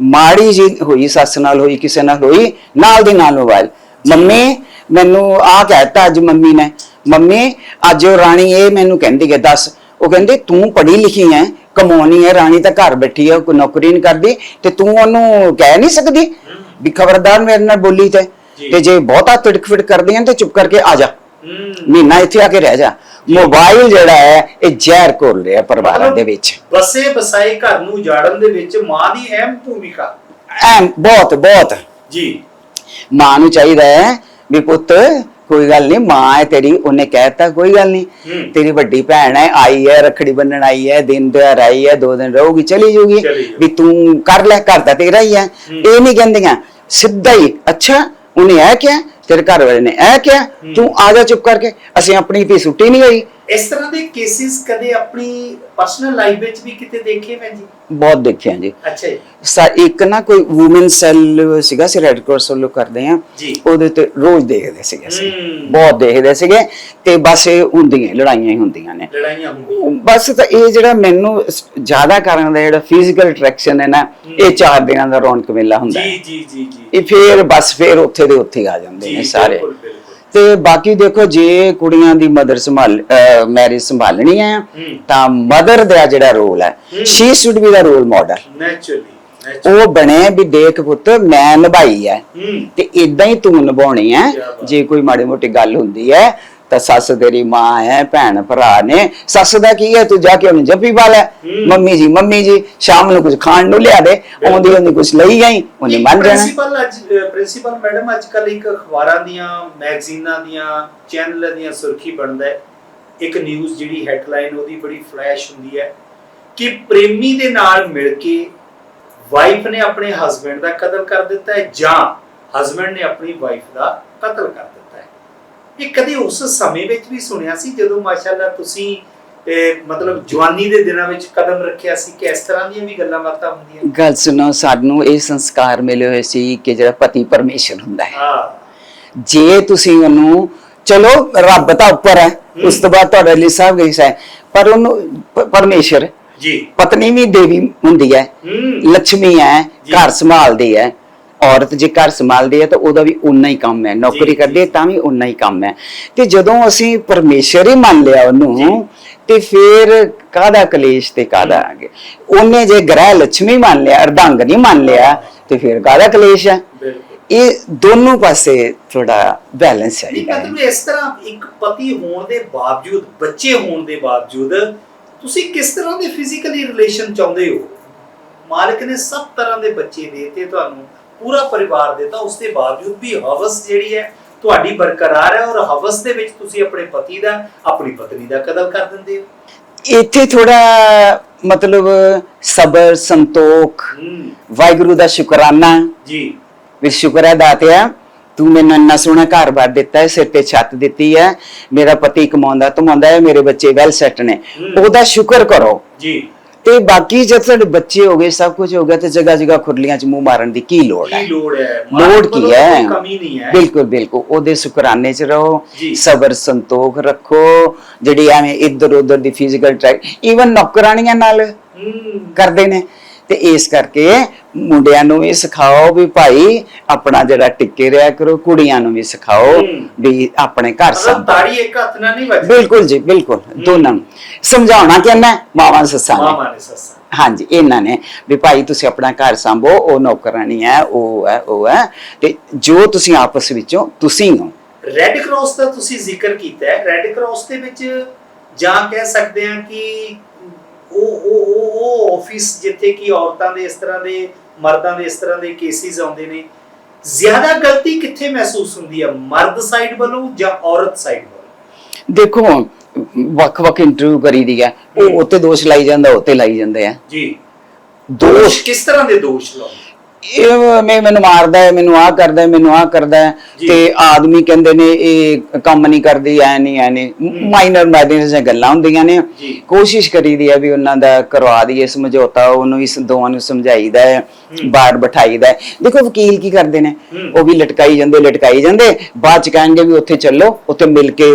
ਮਾੜੀ ਜੀ ਹੋਈ ਸੱਸ ਨਾਲ ਹੋਈ ਕਿਸੇ ਨਾਲ ਹੋਈ ਨਾਲ ਦੀ ਨਾਲ ਮੋਬਾਈਲ ਮੰਮੀ ਮੈਨੂੰ ਆ ਕਹਿਤਾ ਅੱਜ ਮੰਮੀ ਨੇ ਮੰਮੀ ਅੱਜ ਉਹ ਰਾਣੀ ਇਹ ਮੈਨੂੰ ਕਹਿੰਦੀ ਹੈ ਦੱਸ ਉਹ ਕਹਿੰਦੀ ਤੂੰ ਪੜ੍ਹੀ ਲਿਖੀ ਹੈ ਕਮਾਉਣੀ ਹੈ ਰਾਣੀ ਤਾਂ ਘਰ ਬੈਠੀ ਹੈ ਕੋਈ ਨੌਕਰੀ ਨਹੀਂ ਕਰਦੀ ਤੇ ਤੂੰ ਉਹਨੂੰ ਕਹਿ ਨਹੀਂ ਸਕਦੀ ਵੀ ਖਬਰਦਾਰ ਮੇਰੇ ਨਾਲ ਬੋਲੀ ਤੇ। ਤੇ ਜੇ ਬਹੁਤਾ ਤਿੜਕ-ਫਿੜ ਕਰਦੀ ਹੈ ਤੇ ਚੁੱਪ ਕਰਕੇ ਆ ਜਾ। ਮਹੀਨਾ ਇੱਥੇ ਆ ਕੇ ਰਹਿ ਜਾ। ਮੋਬਾਈਲ ਜਿਹੜਾ ਹੈ ਇਹ ਜ਼ਹਿਰ ਘੋਲ ਰਿਹਾ ਪਰਿਵਾਰਾਂ ਦੇ ਵਿੱਚ। ਬਸੇ ਬਸਾਏ ਘਰ ਨੂੰ ਉਜਾੜਨ ਦੇ ਵਿੱਚ ਮਾਂ ਦੀ ਅਹਿਮ ਭੂਮਿਕਾ। ਐਮ ਬਹੁਤ ਬਹੁਤ। ਜੀ। ਮਾਂ ਨੂੰ ਚਾਹੀਦਾ ਹੈ ਵੀ ਪੁੱਤ ਕੋਈ ਗੱਲ ਨਹੀਂ ਮਾਂ ਹੈ ਤੇਰੀ ਉਹਨੇ ਕਹਿਤਾ ਕੋਈ ਗੱਲ ਨਹੀਂ। ਤੇਰੀ ਵੱਡੀ ਭੈਣ ਹੈ ਆਈ ਹੈ ਰਖੜੀ ਬੰਨਣ ਆਈ ਹੈ ਦਿਨ ਤਿਉਹਾਰ ਆਈ ਹੈ ਦੋ ਦਿਨ ਰਹੂਗੀ ਚਲੀ ਜਾਊਗੀ। ਵੀ ਤੂੰ ਕਰ ਲੈ ਘਰ ਤਾਂ ਤੇਰਾ ਹੀ ਹੈ ਹੂੰ। ਇਹ ਨਹੀਂ ਕਹਿੰਦੀਆਂ ਸਿੱਧਾ ਹੀ ਅੱਛਾ ਉਹਨੇ ਇਹ ਕਿਹਾ ਤੇਰੇ ਘਰ ਵਾਲੇ ਨੇ ਇਹ ਕਿਹਾ ਤੂੰ ਆ ਜਾ ਚੁੱਪ ਕਰਕੇ ਅਸੀਂ ਆਪਣੀ ਧੀ ਸੁੱਟੀ ਨਹੀਂ ਹੋਈ ਇਸ ਤਰ੍ਹਾਂ ਦੇ ਕੇਸਿਸ ਕਦੇ ਆਪਣੀ ਪਰਸਨਲ ਲਾਈਫ ਵਿੱਚ ਵੀ ਕਿਤੇ ਦੇਖੇ ਮੈਂ ਜੀ? ਬਹੁਤ ਦੇਖਿਆ ਜੀ। ਅੱਛਾ ਜੀ। ਸਾ ਇੱਕ ਨਾ ਕੋਈ ਔਮਨ ਸੈੱਲ ਸੀਗਾ ਸੀ ਰੈੱਡ ਕਰਾਸ ਵੱਲੋਂ ਕਰਦੇ ਆ। ਉਹਦੇ ਤੇ ਰੋਜ਼ ਦੇਖਦੇ ਸੀਗੇ ਅਸੀਂ। ਬਹੁਤ ਦੇਖਦੇ ਸੀਗੇ ਤੇ ਬਸ ਇਹ ਹੁੰਦੀਆਂ ਲੜਾਈਆਂ ਹੀ ਹੁੰਦੀਆਂ ਨੇ। ਲੜਾਈਆਂ ਹੁੰਦੀਆਂ। ਬਸ ਤਾਂ ਇਹ ਜਿਹੜਾ ਮੈਨੂੰ ਜ਼ਿਆਦਾ ਕਾਰਨ ਦਾ ਜਿਹੜਾ ਫਿਜ਼ੀਕਲ ਅਟਰੈਕਸ਼ਨ ਹੈ ਨਾ ਇਹ ਚਾਰ ਦਿਨਾਂ ਦਾ ਰੌਣਕ ਮੇਲਾ ਹੁੰਦਾ ਹੈ। ਜੀ ਜੀ ਜੀ ਜੀ। ਇਹ ਫੇਰ ਬਸ ਫੇਰ ਉੱਥੇ ਦੇ ਉੱਥੇ ਹੀ ਆ ਜਾਂਦੇ ਨੇ ਸਾਰੇ। ਬਿਲਕੁਲ। ਤੇ ਬਾਕੀ ਦੇਖੋ ਜੇ ਕੁੜੀਆਂ ਦੀ ਮਦਰ ਸੰਭਾਲ ਮੈਰਿਜ ਸੰਭਾਲਣੀ ਹੈ। ਤਾਂ ਮਦਰ ਦਾ ਜਿਹੜਾ ਰੋਲ ਹੈ। ਸ਼ੀ ਸ਼ੁੱਡ ਬੀ ਦਾ ਰੋਲ ਮਾਡਲ ਨੈਚੁਰਲੀ ਉਹ ਬਣੇ ਵੀ ਦੇਖ ਪੁੱਤ ਮੈਂ ਨਿਭਾਈ ਹੈ ਤੇ ਇਦਾਂ ਹੀ ਤੂੰ ਨਿਭਾਉਣੀ ਹੈ। ਜੇ ਕੋਈ ਮਾੜੀ ਮੋਟੀ ਗੱਲ ਹੁੰਦੀ ਹੈ ਤਾਂ ਸੱਸ ਤੇਰੀ ਮਾਂ ਹੈ ਭੈਣ ਭਰਾ ਨੇ। ਸੱਸ ਦਾ ਕੀ ਹੈ? ਤੂੰ ਜਾ ਕੇ ਉਹਨੂੰ ਜੱਫੀ ਪਾ ਲੈ। ਮੰਮੀ ਜੀ ਮੰਮੀ ਜੀ ਸ਼ਾਮ ਨੂੰ ਕੁਝ ਖਾਣ ਨੂੰ ਲਿਆ ਦੇ। ਆਉਂਦੀ ਉਹਨੇ ਕੁਝ ਲਈ ਗਈ ਉਹਨੇ ਮੰਨ ਜਾਣਾ। ਪ੍ਰਿੰਸੀਪਲ ਅੱਜ ਪ੍ਰਿੰਸੀਪਲ ਮੈਡਮ ਅੱਜ ਕੱਲ ਇੱਕ ਅਖਬਾਰਾਂ ਦੀਆਂ ਮੈਗਜ਼ੀਨਾਂ ਦੀਆਂ ਚੈਨਲਾਂ ਦੀਆਂ ਸੁਰਖੀ ਬਣਦਾ ਹੈ। ਇੱਕ ਨਿਊਜ਼ ਜਿਹੜੀ ਹੈਡਲਾਈਨ ਉਹਦੀ ਬੜੀ ਫਲੈਸ਼ ਹੁੰਦੀ ਹੈ ਕਿ ਪ੍ਰੇਮੀ ਦੇ ਨਾਲ ਮਿਲ ਕੇ ਵਾਈਫ ਨੇ ਆਪਣੇ ਹਸਬੰਡ ਦਾ ਕਤਲ ਕਰ ਦਿੱਤਾ ਹੈ ਜਾਂ ਹਸਬੰਡ ਨੇ ਆਪਣੀ ਵਾਈਫ ਦਾ ਕਤਲ ਕਰ ਇਹ ਕਦੇ ਉਸ ਸਮੇਂ ਵਿੱਚ ਵੀ ਸੁਣਿਆ ਸੀ ਜਦੋਂ ਮਾਸ਼ਾਅੱਲਾ ਤੁਸੀਂ ਮਤਲਬ ਜਵਾਨੀ ਦੇ ਦਿਨਾਂ ਵਿੱਚ ਕਦਮ ਰੱਖਿਆ ਸੀ ਕਿ ਇਸ ਤਰ੍ਹਾਂ ਦੀਆਂ ਵੀ ਗੱਲਾਂ ਬਾਤਾਂ ਹੁੰਦੀਆਂ ਗੱਲ ਸੁਣੋ ਸਾਨੂੰ ਇਹ ਸੰਸਕਾਰ ਮਿਲੇ ਹੋਏ ਸੀ ਕਿ ਜਿਹੜਾ ਪਤੀ ਪਰਮੇਸ਼ਰ ਹੁੰਦਾ ਹੈ। ਹਾਂ। ਜੇ ਤੁਸੀਂ ਉਹਨੂੰ ਚਲੋ ਰੱਬ ਤਾਂ ਉੱਪਰ ਹੈ ਉਸ ਤੋਂ ਬਾਅਦ ਤੁਹਾਡੇ ਲਈ ਸਭ ਕੁਝ ਹੈ ਪਰ ਉਹਨੂੰ ਪਰਮੇਸ਼ਰ ਜੀ। ਪਤਨੀ ਵੀ ਦੇਵੀ ਹੁੰਦੀ ਹੈ ਲక్ష్ਮੀ ਹੈ। ਘਰ ਸੰਭਾਲਦੀ ਹੈ ਔਰਤ ਜੇ ਘਰ ਸੰਭਾਲਦੀ ਹੈ ਤਾਂ ਉਹਦਾ ਵੀ ਉਨਾ ਹੀ ਕੰਮ ਹੈ ਨੌਕਰੀ। ਕਰਦੀ ਹੈ ਤਾਂ ਵੀ ਉਨਾ ਹੀ ਕੰਮ ਹੈ। ਤੇ ਜਦੋਂ ਅਸੀਂ ਪਰਮੇਸ਼ਰ ਹੀ ਮੰਨ ਲਿਆ। ਉਹਨੂੰ ਤੇ ਫਿਰ ਕਾਹਦਾ ਕਲੇਸ਼ ਤੇ ਕਾਹਦਾ ਆਗੇ ਉਹਨੇ ਜੇ ਗ੍ਰਹਿ ਲక్ష్ਮੀ ਮੰਨ ਲਿਆ ਅਰਧੰਗ ਨਹੀਂ ਮੰਨ ਲਿਆ ਤੇ ਫਿਰ ਕਾਹਦਾ ਕਲੇਸ਼ ਹੈ? ਇਹ ਦੋਨੋਂ ਪਾਸੇ ਥੋੜਾ ਬੈਲੈਂਸ ਹੈ ਮਤਲਬ ਇਸ ਤਰ੍ਹਾਂ ਇੱਕ ਪਤੀ ਹੋਣ ਦੇ ਬਾਵਜੂਦ ਬੱਚੇ ਹੋਣ ਦੇ ਬਾਵਜੂਦ ਤੁਸੀਂ ਕਿਸ ਤਰ੍ਹਾਂ ਦੇ ਫਿਜ਼ੀਕਲੀ ਰਿਲੇਸ਼ਨ ਚਾਹੁੰਦੇ ਹੋ? ਮਾਲਕ ਨੇ ਸਭ ਤਰ੍ਹਾਂ ਦੇ ਬੱਚੇ ਦੇਤੇ ਤੁਹਾਨੂੰ। ਪੂਰਾ ਪਰਿਵਾਰ ਦਿੱਤਾ ਉਸ ਦੇ ਬਾਵਜੂਦ ਵੀ ਹਵਸ ਜਿਹੜੀ ਹੈ ਤੁਹਾਡੀ ਬਰਕਰਾਰ ਹੈ ਔਰ ਹਵਸ ਦੇ ਵਿੱਚ ਤੁਸੀਂ ਆਪਣੇ ਪਤੀ ਦਾ ਆਪਣੀ ਪਤਨੀ ਦਾ ਕਤਲ ਕਰ ਦਿੰਦੇ ਹੋ। ਇੱਥੇ ਥੋੜਾ ਮਤਲਬ ਸਬਰ ਸੰਤੋਖ ਵਾਹਿਗੁਰੂ ਦਾ ਸ਼ੁਕਰਾਨਾ। ਜੀ। ਵੀ ਸ਼ੁਕਰ ਹੈ ਦਾਤਿਆ ਤੂੰ ਮੈਨੂੰ ਇੰਨਾ ਸੋਹਣਾ ਘਰ-ਬਾਰ ਦਿੱਤਾ ਹੈ ਸਿਰ ਤੇ ਛੱਤ ਦਿੱਤੀ ਹੈ। ਮੇਰਾ ਪਤੀ ਕਮਾਉਂਦਾ ਧਮਾਉਂਦਾ ਹੈ ਮੇਰੇ ਬੱਚੇ ਵੈਲ ਸੈੱਟ ਨੇ। ਉਹਦਾ ਸ਼ੁਕਰ ਕਰੋ। ਜੀ। ਤੇ ਬਾਕੀ ਜਦ ਤੁਹਾਡੇ ਬੱਚੇ ਹੋ ਗਏ ਸਭ ਕੁਝ ਹੋ ਗਿਆ ਤੇ ਜਗ੍ਹਾ ਜਗ੍ਹਾ ਖੁਰਲੀਆਂ 'ਚ ਮੂੰਹ ਮਾਰਨ ਦੀ ਕੀ ਲੋੜ ਹੈ? ਕੀ ਲੋੜ ਹੈ? ਲੋੜ ਕੀ ਹੈ ਕੋਈ ਕਮੀ ਨਹੀਂ ਹੈ। ਬਿਲਕੁਲ ਬਿਲਕੁਲ। ਉਹਦੇ ਸ਼ੁਕਰਾਨੇ 'ਚ ਰਹੋ। ਸਬਰ ਸੰਤੋਖ ਰੱਖੋ। ਜਿਹੜੀ ਐਵੇਂ ਇੱਧਰ ਉੱਧਰ ਦੀ ਫਿਜ਼ੀਕਲ ਟ੍ਰੈਕ ਈਵਨ ਨੌਕਰਾਣੀਆਂ ਨਾਲ ਕਰਦੇ ਨੇ। ਤੇ ਇਸ ਕਰਕੇ ਮੁੰਡਿਆਂ ਨੂੰ ਵੀ ਸਿਖਾਓ ਵੀ ਭਾਈ ਆਪਣਾ ਜਿਹੜਾ ਟਿੱਕੇ ਰਿਆ ਕਰੋ ਕੁੜੀਆਂ ਨੂੰ ਵੀ ਸਿਖਾਓ। ਵੀ ਆਪਣੇ ਘਰ ਸੰਭਾਲੋ। ਤਾੜੀ ਇੱਕ ਹੱਥ ਨਾਲ ਨਹੀਂ ਵੱਜਦੀ। ਬਿਲਕੁਲ ਜੀ ਬਿਲਕੁਲ ਦੋਨਾਂ ਨੂੰ। ਸਮਝਾਉਣਾ ਕਹਿੰਦਾ ਮਾਵਾਂ ਸੱਸਾਂ ਨੇ। ਮਾਮਾ ਨੇ ਸੱਸਾ। ਹਾਂਜੀ ਇਹਨਾਂ ਨੇ ਵੀ ਭਾਈ ਤੁਸੀਂ ਆਪਣਾ ਘਰ ਸੰਭੋ ਉਹ ਨੌਕਰਾਨੀ ਹੈ ਉਹ ਹੈ ਉਹ ਹੈ। ਤੇ ਜੋ ਤੁਸੀਂ ਆਪਸ ਵਿੱਚੋਂ ਤੁਸੀਂ ਹੋ। ਰੈੱਡ ਕਰਾਸ ਦਾ ਤੁਸੀਂ ਜ਼ਿਕਰ ਕੀਤਾ ਹੈ। ਰੈੱਡ ਕਰਾਸ ਦੇ ਵਿੱਚ ਜਾਂ ਕਹਿ ਸਕਦੇ ਹਾਂ ਕਿ ਉਹ ਉਹ ਉਹ ਉਹ ਆਫਿਸ ਜਿੱਥੇ ਕਿ ਔਰਤਾਂ ਦੇ ਇਸ ਤਰ੍ਹਾਂ ਦੇ ਮਰਦਾਂ ਦੇ ਇਸ ਤਰ੍ਹਾਂ ਦੇ ਕੇਸਿਸ ਆਉਂਦੇ ਨੇ ਜ਼ਿਆਦਾ ਗਲਤੀ ਕਿੱਥੇ ਮਹਿਸੂਸ ਹੁੰਦੀ ਹੈ ਮਰਦ ਸਾਈਡ ਵੱਲੋਂ ਜਾਂ ਔਰਤ ਸਾਈਡ ਵੱਲੋਂ? ਦੇਖੋ ਵੱਖ-ਵੱਖ ਇੰਟਰਵਿਊ ਕਰੀਦੀ ਹੈ ਹੂੰ। ਉਹ ਉੱਤੇ ਦੋਸ਼ ਲਾਈ ਜਾਂਦਾ ਉੱਤੇ ਲਾਈ ਜਾਂਦੇ ਆ। ਜੀ। ਦੋਸ਼ ਕਿਸ ਤਰ੍ਹਾਂ ਦੇ ਦੋਸ਼ ਲਾਉਂਦੇ? ਇਹ ਮੈਂ ਮੈਨੂੰ ਮਾਰਦਾ ਹੈ ਮੈਨੂੰ ਆਹ ਕਰਦਾ ਹੈ ਮੈਨੂੰ ਆਹ ਕਰਦਾ ਹੈ ਜੀ। ਤੇ ਆਦਮੀ ਕਹਿੰਦੇ ਨੇ ਇਹ ਕੰਮ ਨਹੀਂ ਕਰਦੀ ਐ ਨਹੀਂ ਐ ਨਹੀਂ ਮਾਈਨਰ ਮੈਡਨਸ ਦੀਆਂ ਗੱਲਾਂ ਹੁੰਦੀਆਂ ਨੇ ਜੀ। ਕੋਸ਼ਿਸ਼ ਕਰੀਦੀ ਹੈ ਵੀ ਉਹਨਾਂ ਦਾ ਕਰਵਾ ਦਈਏ ਸਮਝੌਤਾ ਉਹਨੂੰ ਇਸ ਦੋਵਾਂ ਨੂੰ ਸਮਝਾਈਦਾ ਹੈ। ਬਾਹਰ ਬਿਠਾਈਦਾ ਹੈ ਦੇਖੋ ਵਕੀਲ ਕੀ ਕਰਦੇ ਨੇ। ਉਹ ਵੀ ਲਟਕਾਈ ਜਾਂਦੇ ਲਟਕਾਈ ਜਾਂਦੇ ਬਾਅਦ ਚ ਕਹਿਣਗੇ ਵੀ ਉੱਥੇ ਚੱਲੋ ਉੱਥੇ ਮਿਲ ਕੇ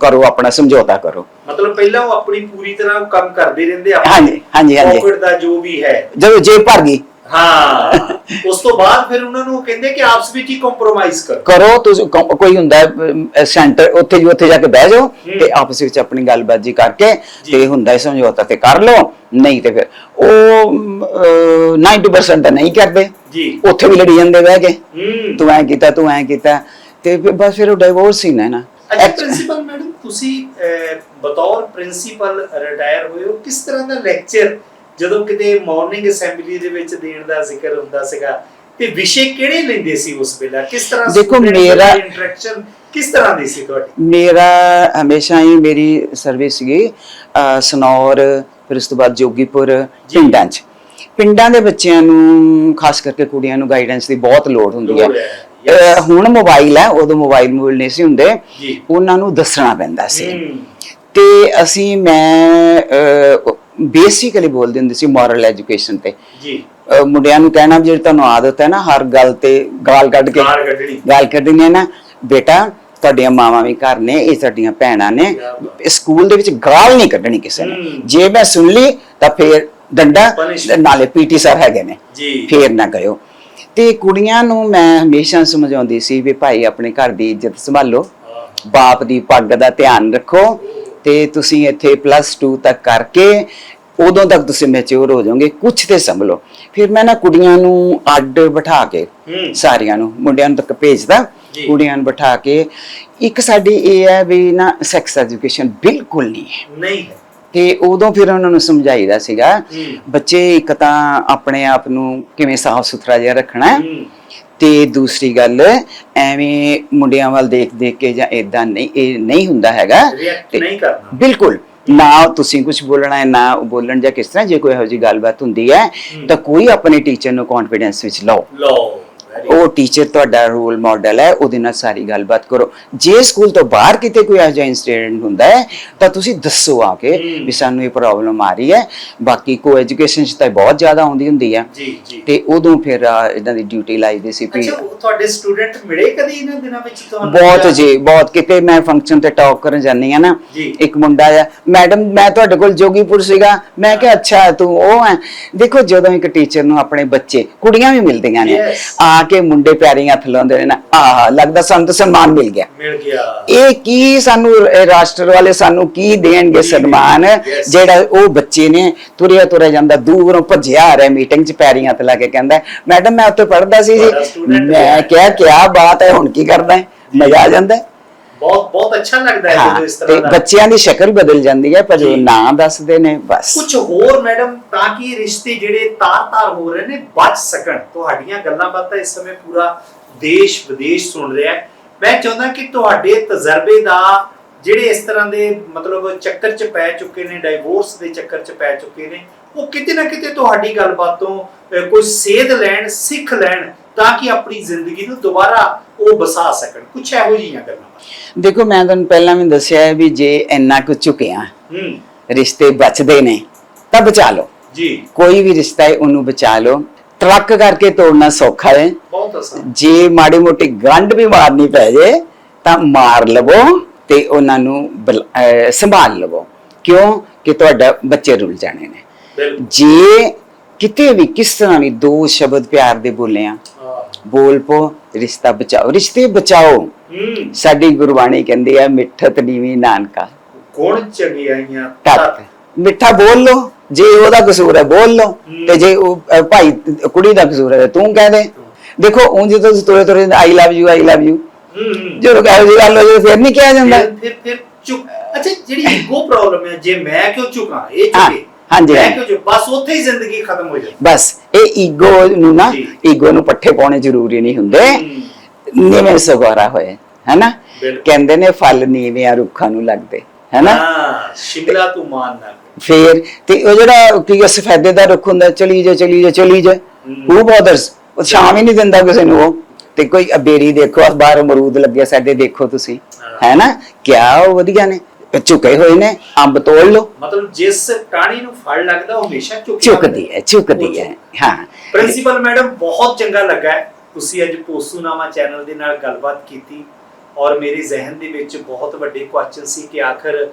ਕਰੋ ਆਪਣਾ ਸਮਝੌਤਾ ਕਰੋ ਮਤਲਬ ਪਹਿਲਾਂ ਉਹ ਆਪਣੀ ਪੂਰੀ ਤਰ੍ਹਾਂ ਕੰਮ ਕਰਦੇ ਰਹਿੰਦੇ ਆ ਹਾਂਜੀ, ਹਾਂਜੀ, ਹਾਂਜੀ। ਦਾ ਜੋ ਵੀ ਹੈ ਜਦੋਂ ਜੇਬ ਭਰ ਗਈ ਹਾਂ। ਉਸ ਤੋਂ ਬਾਅਦ ਫਿਰ ਉਹਨਾਂ ਨੂੰ ਕਹਿੰਦੇ ਕਿ ਆਪਸ ਵਿੱਚ ਹੀ ਕੰਪਰੋਮਾਈਜ਼ ਕਰੋ। ਕਰੋ ਤੁਸੀਂ ਕੋ- ਕੋਈ ਹੁੰਦਾ ਸੈਂਟਰ ਉੱਥੇ ਜੀ ਉੱਥੇ ਜਾ ਕੇ ਬਹਿ ਜਾਓ ਤੇ ਆਪਸ ਵਿੱਚ ਆਪਣੀ ਗੱਲਬਾਤ ਜੀ। ਕਰਕੇ। ਤੇ ਹੁੰਦਾ ਹੈ ਸਮਝੌਤਾ ਤੇ ਕਰ ਲਓ ਨਹੀਂ ਤੇ ਫਿਰ ਉਹ ਅਮ, ਅਹ, 90% ਤਾਂ ਨਹੀਂ ਕਰਦੇ। ਜੀ। ਉੱਥੇ ਵੀ ਲੜੀ ਜਾਂਦੇ ਬਹਿ ਕੇ। ਹੂੰ। ਤੂੰ ਐ ਕੀਤਾ ਤੂੰ ਐ ਕੀਤਾ ਤੇ ਫਿਰ ਬਸ ਫਿਰ ਉਹ ਡਿਵੋਰਸ ਹੀ ਨਾ ਨਾ ਅੱਛਾ ਪ੍ਰਿੰਸੀਪਲ ਮੈਡਮ ਤੁਸੀਂ ਅਹ, ਬਤੌਰ ਪ੍ਰਿੰਸੀਪਲ ਰਿਟਾਇਰ ਹੋਏ ਹੋ। ਕਿਸ ਤਰ੍ਹਾਂ ਦਾ ਲੈਕਚਰ ਜਦੋਂ ਕਿਤੇ ਮਾਰਨਿੰਗ ਅਸੈਂਬਲੀ ਦੇ ਵਿੱਚ ਦੇਣ ਦਾ ਜ਼ਿਕਰ ਹੁੰਦਾ ਸੀਗਾ ਤੇ ਵਿਸ਼ੇ ਕਿਹੜੇ ਲੈਂਦੇ ਸੀ ਉਸ ਵੇਲੇ? ਕਿਸ ਤਰ੍ਹਾਂ ਦੇਖੋ, ਮੇਰਾ- ਇੰਟਰੈਕਸ਼ਨ ਕਿਸ ਤਰ੍ਹਾਂ ਦੀ ਸੀ ਤੁਹਾਡੀ? ਮੇਰਾ ਹਮੇਸ਼ਾ ਹੀ ਮੇਰੀ ਸਰਵਿਸ ਸੀਗੀ ਅਹ, ਸਨੌਰ ਫਿਰ ਉਸ ਤੋਂ ਬਾਅਦ ਜੋਗੀਪੁਰ। ਪਿੰਡਾਂ 'ਚ। ਪਿੰਡਾਂ ਦੇ ਬੱਚਿਆਂ ਨੂੰ ਖਾਸ ਕਰਕੇ ਕੁੜੀਆਂ ਨੂੰ ਗਾਈਡੈਂਸ ਦੀ ਬਹੁਤ ਲੋੜ ਹੁੰਦੀ ਹੈ ਲੋੜ ਹੈ, ਅਹ, ਹੁਣ ਮੋਬਾਈਲ ਹੈ ਉਦੋਂ ਮੋਬਾਈਲ ਮੋਬਾਈਲ ਨਹੀਂ ਸੀ ਹੁੰਦੇ। ਜੀ। ਉਹਨਾਂ ਨੂੰ ਦੱਸਣਾ ਪੈਂਦਾ ਸੀ। ਤੇ ਅਸੀਂ ਮੈਂ ਬੇਸਿਕਲੀ ਬੋਲਦੇ ਹੁੰਦੇ ਸੀ ਮੋਰਲ ਐਜੂਕੇਸ਼ਨ ਤੇ। ਜੀ। ਮੁੰਡਿਆਂ ਨੂੰ ਕਹਿਣਾ ਜਿਹੜੀ ਤੁਹਾਨੂੰ ਆਦਤ ਹੈ ਨਾ ਹਰ ਗੱਲ ਤੇ ਗਾਲ ਕੱਢ ਕੇ ਗਾਲ ਕੱਢਣੀ। ਗੱਲ ਕੱਢਣੀ ਹੈ ਨਾ। ਬੇਟਾ ਤੁਹਾਡੀਆਂ ਮਾਵਾਂ ਵੀ ਘਰ ਨੇ ਇਹ ਸਾਡੀਆਂ ਭੈਣਾਂ ਨੇ। ਸਕੂਲ ਦੇ ਵਿੱਚ ਗਾਲ ਨਹੀਂ ਕੱਢਣੀ ਕਿਸੇ ਨੇ। ਜੇ ਮੈਂ ਸੁਣ ਲਈ ਤਾਂ ਫੇਰ ਡੰਡਾ ਨਾਲੇ ਪੀਟੀ ਸਰ ਹੈਗੇ ਨੇ। ਜੀ। ਫੇਰ ਨਾ ਗਇਓ ਤੇ ਕੁੜੀਆਂ ਨੂੰ ਮੈਂ ਹਮੇਸ਼ਾ ਸਮਝਾਉਂਦੀ ਸੀ ਵੀ ਭਾਈ ਆਪਣੇ ਘਰ ਦੀ ਇੱਜ਼ਤ ਸੰਭਾਲੋ। ਬਾਪ ਦੀ ਪੱਗ ਦਾ ਧਿਆਨ ਰੱਖੋ। ਤੇ ਤੁਸੀਂ ਇੱਥੇ ਪਲੱਸ 2 ਤੱਕ ਕਰਕੇ ਉਦੋਂ ਤੱਕ ਤੁਸੀਂ ਮੈਚੁਰ ਹੋ ਜਾਓਗੇ ਕੁਝ ਤੇ ਸੰਭਲੋ। ਫਿਰ ਮੈਂ ਨਾ ਕੁੜੀਆਂ ਨੂੰ ਅੱਡ ਬਿਠਾ ਕੇ ਸਾਰਿਆਂ ਨੂੰ ਮੁੰਡਿਆਂ ਨੂੰ ਤੱਕ ਭੇਜਦਾ। ਕੁੜੀਆਂ ਨੂੰ ਬਿਠਾ ਕੇ। ਇੱਕ ਸਾਡੀ ਇਹ ਹੈ ਵੀ ਨਾ ਸੈਕਸ ਐਜੂਕੇਸ਼ਨ ਬਿਲਕੁਲ ਨਹੀਂ ਹੈ। ਨਹੀਂ। ਤੇ ਉਦੋਂ ਫਿਰ ਉਹਨਾਂ ਨੂੰ ਸਮਝਾਈਦਾ ਸੀਗਾ। ਬੱਚੇ ਇੱਕ ਤਾਂ ਆਪਣੇ ਆਪ ਨੂੰ ਕਿਵੇਂ ਸਾਫ਼ ਸੁਥਰਾ ਜਿਹਾ ਰੱਖਣਾ ਹੂੰ। ਤੇ ਦੂਸਰੀ ਗੱਲ ਐਵੇਂ ਮੁੰਡਿਆਂ ਵੱਲ ਦੇਖ ਦੇਖ ਕੇ ਜਾਂ ਇਦਾਂ ਨਹੀਂ ਇਹ ਨਹੀਂ ਹੁੰਦਾ ਹੈਗਾ। ਨਹੀਂ ਕਰਨਾ। ਬਿਲਕੁਲ ਨਾ ਤੁਸੀਂ ਕੁਝ ਬੋਲਣਾ ਹੈ ਨਾ ਉਹ ਬੋਲਣ ਜਾਂ ਕਿਸ ਤਰ੍ਹਾਂ ਜੇ ਕੋਈ ਇਹੋ ਜਿਹੀ ਗੱਲਬਾਤ ਹੁੰਦੀ ਹੈ ਤਾਂ ਕੋਈ ਆਪਣੇ ਟੀਚਰ ਨੂੰ ਕੌਨਫੀਡੈਂਸ ਵਿੱਚ ਲਓ। ਲਓ। ਉਹ ਟੀਚਰ ਤੁਹਾਡਾ ਰੋਲ ਮਾਡਲ ਹੈ ਉਹਦੇ ਨਾਲ ਸਾਰੀ ਗੱਲਬਾਤ ਕਰੋ। ਜੇ ਸਕੂਲ ਤੋਂ ਬਾਹਰ ਕਿਤੇ ਕੋਈ ਇਹੋ ਜਿਹਾ ਇਨਸੀਡੈਂਟ ਹੁੰਦਾ ਹੈ ਤਾਂ ਤੁਸੀਂ ਦੱਸੋ ਆ ਕੇ। ਵੀ ਸਾਨੂੰ ਇਹ ਪ੍ਰੋਬਲਮ ਆ ਰਹੀ ਹੈ। ਬਾਕੀ ਕੋ ਐਜੂਕੇਸ਼ਨ ਚ ਤਾਂ ਬਹੁਤ ਜ਼ਿਆਦਾ ਆਉਂਦੀ ਹੁੰਦੀ ਹੈ। ਜੀ ਜੀ। ਤੇ ਉਦੋਂ ਫਿਰ ਇਹਨਾਂ ਦੀ ਡਿਊਟੀ ਲਾਈਦੀ ਸੀ ਵੀ ਅੱਛਾ ਉਹ ਤੁਹਾਡੇ ਸਟੂਡੈਂਟ ਮਿਲੇ ਕਦੀ ਇਹਨਾਂ ਦਿਨਾਂ ਵਿੱਚ ਤੁਹਾਨੂੰ? ਬਹੁਤ ਜੀ ਬਹੁਤ ਕਿਤੇ ਮੈਂ ਫੰਕਸ਼ਨ ਤੇ ਟਾਕ ਕਰਨ ਜਾਂਦੀ ਆ ਨਾ। ਜੀ। ਇੱਕ ਮੁੰਡਾ ਆ ਮੈਡਮ ਮੈਂ ਤੁਹਾਡੇ ਕੋਲ ਜੋਗੀਪੁਰ ਸੀਗਾ। ਮੈਂ ਕਿਹਾ ਅੱਛਾ ਤੂੰ ਉਹ ਹੈ। ਦੇਖੋ ਜਦੋਂ ਇੱਕ ਟੀਚਰ ਨੂੰ ਆਪਣੇ ਬੱਚੇ ਕੁੜੀਆਂ ਵੀ ਮਿਲਦੀਆਂ ਨੇ। Yes. ਆ ਕੇ ਮੁੰਡੇ ਪੈਰੀਂ ਹੱਥ ਲਾਉਂਦੇ ਨੇ ਨਾ ਆਹ ਲੱਗਦਾ ਸਾਨੂੰ ਤਾਂ ਸਨਮਾਨ ਮਿਲ ਗਿਆ। ਮਿਲ ਗਿਆ। ਇਹ ਕੀ ਸਾਨੂੰ ਇਹ ਰਾਸ਼ਟਰ ਵਾਲੇ ਸਾਨੂੰ ਕੀ ਦੇਣਗੇ ਸਨਮਾਨ? Yes. ਜਿਹੜਾ ਉਹ ਬੱਚੇ ਨੇ ਤੁਰਿਆ ਤੁਰਿਆ ਜਾਂਦਾ ਦੂਰੋਂ ਭੱਜਿਆ ਆ ਰਿਹਾ ਮੀਟਿੰਗ 'ਚ ਪੈਰੀਂ ਹੱਥ ਲਾ ਕੇ ਕਹਿੰਦਾ ਮੈਡਮ ਮੈਂ ਉੱਥੇ ਪੜ੍ਹਦਾ ਸੀ ਤੁਹਾਡਾ ਜੀ student ਮੈਂ ਹੈ। ਕਿਹਾ ਕਿਆ ਬਾਤ ਹੈ ਹੁਣ ਕੀ ਕਰਦਾ ਹੈ? ਮਜ਼ਾ ਆ ਜਾਂਦਾ ਹੈ? ਬਹੁਤ ਬਹੁਤ ਅੱਛਾ ਲੱਗਦਾ ਹੈ ਜਦੋਂ ਇਸ ਤਰ੍ਹਾਂ ਦਾ ਬੱਚਿਆਂ ਦੀ ਸ਼ਕਲ ਬਦਲ ਜਾਂਦੀ ਹੈ ਪਰ। ਉਹ ਨਾਂ ਦੱਸਦੇ ਨੇ ਬਸ। ਕੁਝ ਹੋਰ ਮੈਡਮ ਤਾਂ ਕਿ ਰਿਸ਼ਤੇ ਜਿਹੜੇ ਤਾਰ-ਤਾਰ ਹੋ ਰਹੇ ਨੇ ਬਚ ਸਕਣ। ਤੁਹਾਡੀਆਂ ਗੱਲਾਂ ਬਾਤਾਂ ਇਸ ਸਮੇਂ ਪੂਰਾ ਦੇਸ਼ ਵਿਦੇਸ਼ ਸੁਣ ਰਿਹਾ ਹੈ। ਮੈਂ ਚਾਹੁੰਦਾ ਕਿ ਤੁਹਾਡੇ ਤਜਰਬੇ ਦਾ ਜਿਹੜੇ ਇਸ ਤਰ੍ਹਾਂ ਦੇ ਮਤਲਬ ਚੱਕਰ 'ਚ ਪੈ ਚੁੱਕੇ ਨੇ ਡਾਈਵੋਰਸ ਦੇ ਚੱਕਰ 'ਚ ਪੈ ਚੁੱਕੇ ਨੇ ਉਹ ਕਿਤੇ ਨਾ ਕਿਤੇ ਤੁਹਾਡੀ ਗੱਲਬਾਤ ਤੋਂ ਕੋਈ ਸੇਧ ਲੈਣ ਸਿੱਖ ਲੈਣ ਤਾਂ ਕਿ ਆਪਣੀ ਜ਼ਿੰਦਗੀ ਨੂੰ ਦੁਬਾਰਾ ਉਹ ਬਸਾ ਸਕਣ। ਕੁਝ ਇਹੋ ਜਿਹੀਆਂ ਗੱਲਾਂ ਦੇਖੋ ਮੈਂ ਤੁਹਾਨੂੰ ਪਹਿਲਾਂ ਵੀ ਦੱਸਿਆ ਹੈ ਵੀ ਜੇ ਇੰਨਾ ਕੁ ਝੁਕਿਆ ਹੂੰ। ਰਿਸ਼ਤੇ ਬਚਦੇ ਨੇ ਤਾਂ ਬਚਾ ਲਓ। ਜੀ। ਕੋਈ ਵੀ ਰਿਸ਼ਤਾ ਹੈ ਉਹਨੂੰ ਬਚਾ ਲਓ। ਟਰੱਕ ਕਰਕੇ ਤੋੜਨਾ ਸੌਖਾ ਹੈ। ਬਹੁਤ ਆਸਾਨ। ਜੇ ਮਾੜੀ ਮੋਟੀ ਗੰਢ ਵੀ ਮਾਰਨੀ ਪੈ ਜੇ ਤਾਂ ਮਾਰ ਲਵੋ ਤੇ ਉਹਨਾਂ ਨੂੰ ਸੰਭਾਲ ਲਵੋ। ਕਿਉਂ? ਕਿ ਤੁਹਾਡਾ ਬੱਚੇ ਰੁੱਲ ਜਾਣੇ ਨੇ। ਜੇ ਕਿਤੇ ਵੀ ਕਿਸ ਤਰ੍ਹਾਂ ਵੀ ਦੋ ਸ਼ਬਦ ਪਿਆਰ ਦੇ ਬੋਲੇ ਆ। ਬੋਲ ਪੋ ਰਿਸ਼ਤਾ ਬਚਾਓ। ਰਿਸ਼ਤੇ ਬਚਾਓ। ਹੂੰ। ਸਾਡੀ ਗੁਰਬਾਣੀ ਕਹਿੰਦੀ ਹੈ ਮਿੱਠਤ ਨੀਵੀਂ ਨਾਨਕਾ। ਗੁਣ ਚੰਗਿਆਈਆਂ ਤਤ ਮਿੱਠਾ ਬੋਲ ਲੋ ਜੇ ਉਹਦਾ ਕਸੂਰ ਹੈ ਬੋਲ ਲੋ। ਤੇ ਜੇ ਉਹ ਭਾਈ ਕੁੜੀ ਦਾ ਕਸੂਰ ਹੈ ਤੂੰ ਕਹਿ ਦੇ। ਦੇਖੋ ਉਂਝ ਤਾਂ ਤੁਰੇ ਤੁਰੇ I love you I love you ਹੂੰ ਹੂੰ। ਜਦੋਂ ਕਹੋ ਜੀ ਗੱਲ ਹੋ ਜਾਏ ਫਿਰ ਨਹੀਂ ਕਿਹਾ ਜਾਂਦਾ। ਫਿਰ ਫਿਰ ਫਿਰ ਚੁੱਕ। ਅੱਛਾ ਜਿਹੜੀ ਈਗੋ ਪ੍ਰੋਬਲਮ ਹੈ ਜੇ ਮੈਂ ਕਿਉਂ ਝੁਕਾਂ ਇਹ ਹਾਂ, ਝੁਕੇ ਹਾਂਜੀ। ਕਿਉਂ ਝੁਕ ਬਸ ਉੱਥੇ ਹੀ ਜ਼ਿੰਦਗੀ ਖਤਮ ਹੋ ਜਾਂਦੀ ਬਸ ਇਹ ਈਗੋ ਨੂੰ ਨਾ ਜੀ। ਈਗੋ ਨੂੰ ਪੱਠੇ ਪਾਉਣੇ ਜ਼ਰੂਰੀ ਨਹੀਂ ਹੁੰਦੇ। ਨਿਵੇਂ ਸਗੋਰਾ ਹੋਏ ਹੈਨਾ ਬਿਲਕੁਲ। ਕਹਿੰਦੇ ਨੇ ਫਲ ਨੀਵੇਂ ਰੁੱਖਾਂ ਨੂੰ ਲੱਗਦੇ ਹੈਨਾ ਹਾਂ ਸ਼ਿਮਲਾ ਤੂੰ ਮਾਨ ਨਾ ਫੇਰ ਤੇ ਉਹ ਜਿਹੜਾ ਕੀ ਉਹ ਸਫੈਦੇ ਦਾ ਰੁੱਖ ਹੁੰਦਾ ਚਲੀ ਜਾ ਚਲੀ ਜਾ ਚਲੀ ਜਾ ਹਮ। ਉਹ ਬੋਦਰਸ ਉਹ ਸ਼ਾਮ ਹੀ ਨਹੀਂ ਦਿੰਦਾ ਕਿਸੇ ਨੂੰ ਉਹ ਤੇ ਕੋਈ ਬੇਰੀ ਦੇਖੋ ਬਾਹਰ ਅਮਰੂਦ ਲੱਗੇ ਸਾਡੇ ਦੇਖੋ ਤੁਸੀਂ ਹਾਂ। ਹੈਨਾ ਕਿਆ ਉਹ ਵਧੀਆ ਨੇ ਝੁਕੇ ਹੋਏ ਨੇ ਅੰਬ ਤੋੜ ਲਓ ਮਤਲਬ ਜਿਸ ਟਾਣੀ ਨੂੰ ਫਲ ਲੱਗਦਾ ਉਹ ਹਮੇਸ਼ਾ ਝੁਕ ਝੁਕਦੀ ਹੈ ਝੁਕਦੀ ਹੈ ਹਾਂ ਪ੍ਰਿੰਸੀਪਲ ਮੈਡਮ ਬਹੁਤ ਚੰਗਾ ਲੱਗਾ। ਤੁਸੀਂ ਅੱਜ ਪੋਸੂਨਾਮਾ ਚੈਨਲ ਦੇ ਨਾਲ ਗੱਲਬਾਤ ਕੀਤੀ ਔਰ ਮੇਰੇ ਜ਼ਿਹਨ ਦੇ ਵਿੱਚ ਬਹੁਤ ਵੱਡੇ ਕੁਐਸਚਨ ਸੀ ਕਿ ਆਖਰ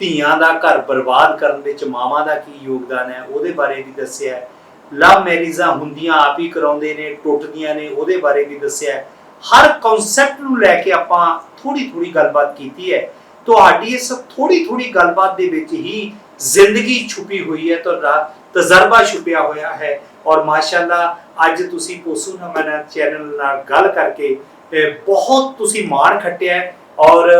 ਧੀਆਂ ਦਾ ਘਰ ਬਰਬਾਦ ਕਰਨ ਵਿੱਚ ਮਾਵਾਂ ਦਾ ਕੀ ਯੋਗਦਾਨ ਹੈ ਉਹਦੇ ਬਾਰੇ ਵੀ ਦੱਸਿਆ ਲਵ ਮੈਰਿਜਾਂ ਹੁੰਦੀਆਂ ਆਪ ਹੀ ਕਰਾਉਂਦੇ ਨੇ ਟੁੱਟਦੀਆਂ ਨੇ ਉਹਦੇ ਬਾਰੇ ਵੀ ਦੱਸਿਆ ਹਰ ਕਨਸੈਪਟ ਨੂੰ ਲੈ ਕੇ ਆਪਾਂ ਥੋੜੀ ਥੋੜੀ ਗੱਲਬਾਤ ਕੀਤੀ ਹੈ ਤੁਹਾਡੀ ਇਸ ਥੋੜੀ ਥੋੜੀ ਗੱਲਬਾਤ ਦੇ ਵਿੱਚ ਹੀ ਜ਼ਿੰਦਗੀ ਛੁਪੀ ਹੋਈ ਹੈ ਤੁਹਾਡਾ ਤਜਰਬਾ ਛੁਪਿਆ ਹੋਇਆ ਹੈ ਔਰ ਮਾਸ਼ਾਅੱਲਾ ਅੱਜ ਤੁਸੀਂ ਪੋਸੂ ਨਮਨ ਚੈਨਲ ਨਾਲ ਗੱਲ ਕਰਕੇ ਬਹੁਤ ਤੁਸੀਂ ਮਾਣ ਖੱਟਿਆ ਔਰ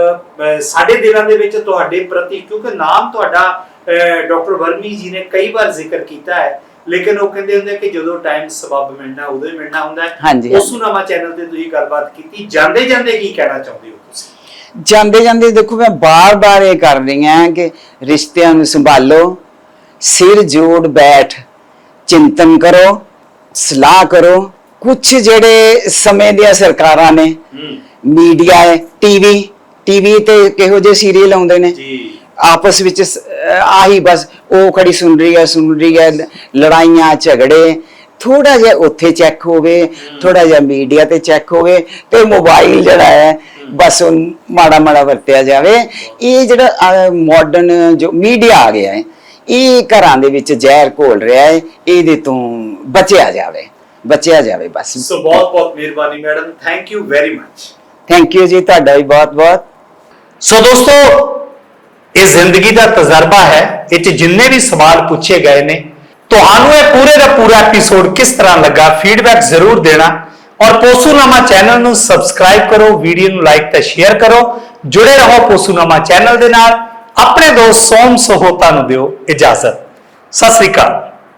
ਸਾਡੇ ਦਿਲਾਂ ਦੇ ਵਿੱਚ ਤੁਹਾਡੇ ਪ੍ਰਤੀ ਕਿਉਂਕਿ ਨਾਮ ਤੁਹਾਡਾ ਡਾਕਟਰ ਵਰਮੀ ਜੀ ਨੇ ਕਈ ਵਾਰ ਜ਼ਿਕਰ ਕੀਤਾ ਹੈ ਲੇਕਿਨ ਉਹ ਕਹਿੰਦੇ ਹੁੰਦੇ ਕਿ ਜਦੋਂ ਟਾਈਮ ਸਬਬ ਮਿਲਣਾ ਉਦੋਂ ਹੀ ਮਿਲਣਾ ਹੁੰਦਾ ਹੈ ਹਾਂਜੀ। ਪੋਸੂਨਾਮਾ ਚੈਨਲ ਤੇ ਤੁਸੀਂ ਗੱਲਬਾਤ ਕੀਤੀ ਜਾਂਦੇ ਜਾਂਦੇ ਕੀ ਕਹਿਣਾ ਚਾਹੁੰਦੇ ਹੋ ਤੁਸੀਂ ਜਾਂਦੇ ਜਾਂਦੇ ਦੇਖੋ ਮੈਂ ਬਾਰ-ਬਾਰ ਇਹ ਕਰ ਰਹੀ ਹਾਂ ਕਿ ਰਿਸ਼ਤਿਆਂ ਨੂੰ ਸੰਭਾਲੋ ਸਿਰ ਜੋੜ ਬੈਠ ਚਿੰਤਨ ਕਰੋ ਸਲਾਹ ਕਰੋ। ਕੁਝ ਜਿਹੜੇ ਸਮੇਂ ਦੀਆਂ ਸਰਕਾਰਾਂ ਨੇ ਮੀਡੀਆ ਹੈ ਟੀਵੀ ਟੀਵੀ ਤੇ ਕਿਹੋ ਜਿਹੇ ਸੀਰੀਅਲ ਆਉਂਦੇ ਨੇ। ਜੀ। ਆਪਸ ਵਿੱਚ ਆਹੀ ਬਸ ਉਹ ਖੜੀ ਸੁਣ ਰਹੀ ਹੈ ਸੁਣ ਰਹੀ ਹੈ ਲੜਾਈਆਂ ਝਗੜੇ ਥੋੜਾ ਜਿਹਾ ਉੱਥੇ ਚੈੱਕ ਹੋਵੇ ਥੋੜਾ ਜਿਹਾ ਮੀਡੀਆ ਤੇ ਚੈੱਕ ਹੋਵੇ ਤੇ ਮੋਬਾਈਲ ਜਿਹੜਾ ਹੈ ਬਸ ਉਹ ਮਾੜਾ ਮਾੜਾ ਵਰਤਿਆ ਜਾਵੇ। ਇਹ ਜਿਹੜਾ ਮਾਡਰਨ ਜੋ ਮੀਡੀਆ ਆ ਗਿਆ ਹੈ ਇਹ ਘਰਾਂ ਦੇ ਵਿੱਚ ਜ਼ਹਿਰ ਘੋਲ ਰਿਹਾ ਹੈ ਇਹਦੇ ਤੋਂ ਬਚਿਆ ਜਾਵੇ ਬਚਿਆ ਜਾਵੇ ਬਸ। ਸੋ ਬਹੁਤ ਬਹੁਤ ਮਿਹਰਬਾਨੀ madam thank you very much thank you ji ਤੁਹਾਡਾ ਵੀ ਬਹੁਤ ਬਹੁਤ। ਸੋ ਦੋਸਤੋ ਇਹ ਜ਼ਿੰਦਗੀ ਦਾ ਤਜਰਬਾ ਹੈ ਇਹ 'ਚ ਜਿੰਨੇ ਵੀ ਸਵਾਲ ਪੁੱਛੇ ਗਏ ਨੇ ਤੁਹਾਨੂੰ ਇਹ ਪੂਰੇ ਦਾ ਪੂਰਾ ਐਪੀਸੋਡ ਕਿਸ ਤਰ੍ਹਾਂ ਲੱਗਾ? ਫੀਡਬੈਕ ਜ਼ਰੂਰ ਦੇਣਾ। ਔਰ ਪੋਸੂਨਾਮਾ ਚੈਨਲ ਨੂੰ ਸਬਸਕ੍ਰਾਈਬ ਕਰੋ ਵੀਡੀਓ ਨੂੰ ਲਾਈਕ ਤੇ ਸ਼ੇਅਰ ਕਰੋ। ਜੁੜੇ ਰਹੋ ਪੋਸੂਨਾਮਾ ਚੈਨਲ ਦੇ ਨਾਲ। ਆਪਣੇ ਦੋਸਤ ਸੋਮ ਸਹੋਤਾ ਨੂੰ ਦਿਓ ਇਜਾਜ਼ਤ। ਸਤਿ ਸ੍ਰੀ ਅਕਾਲ।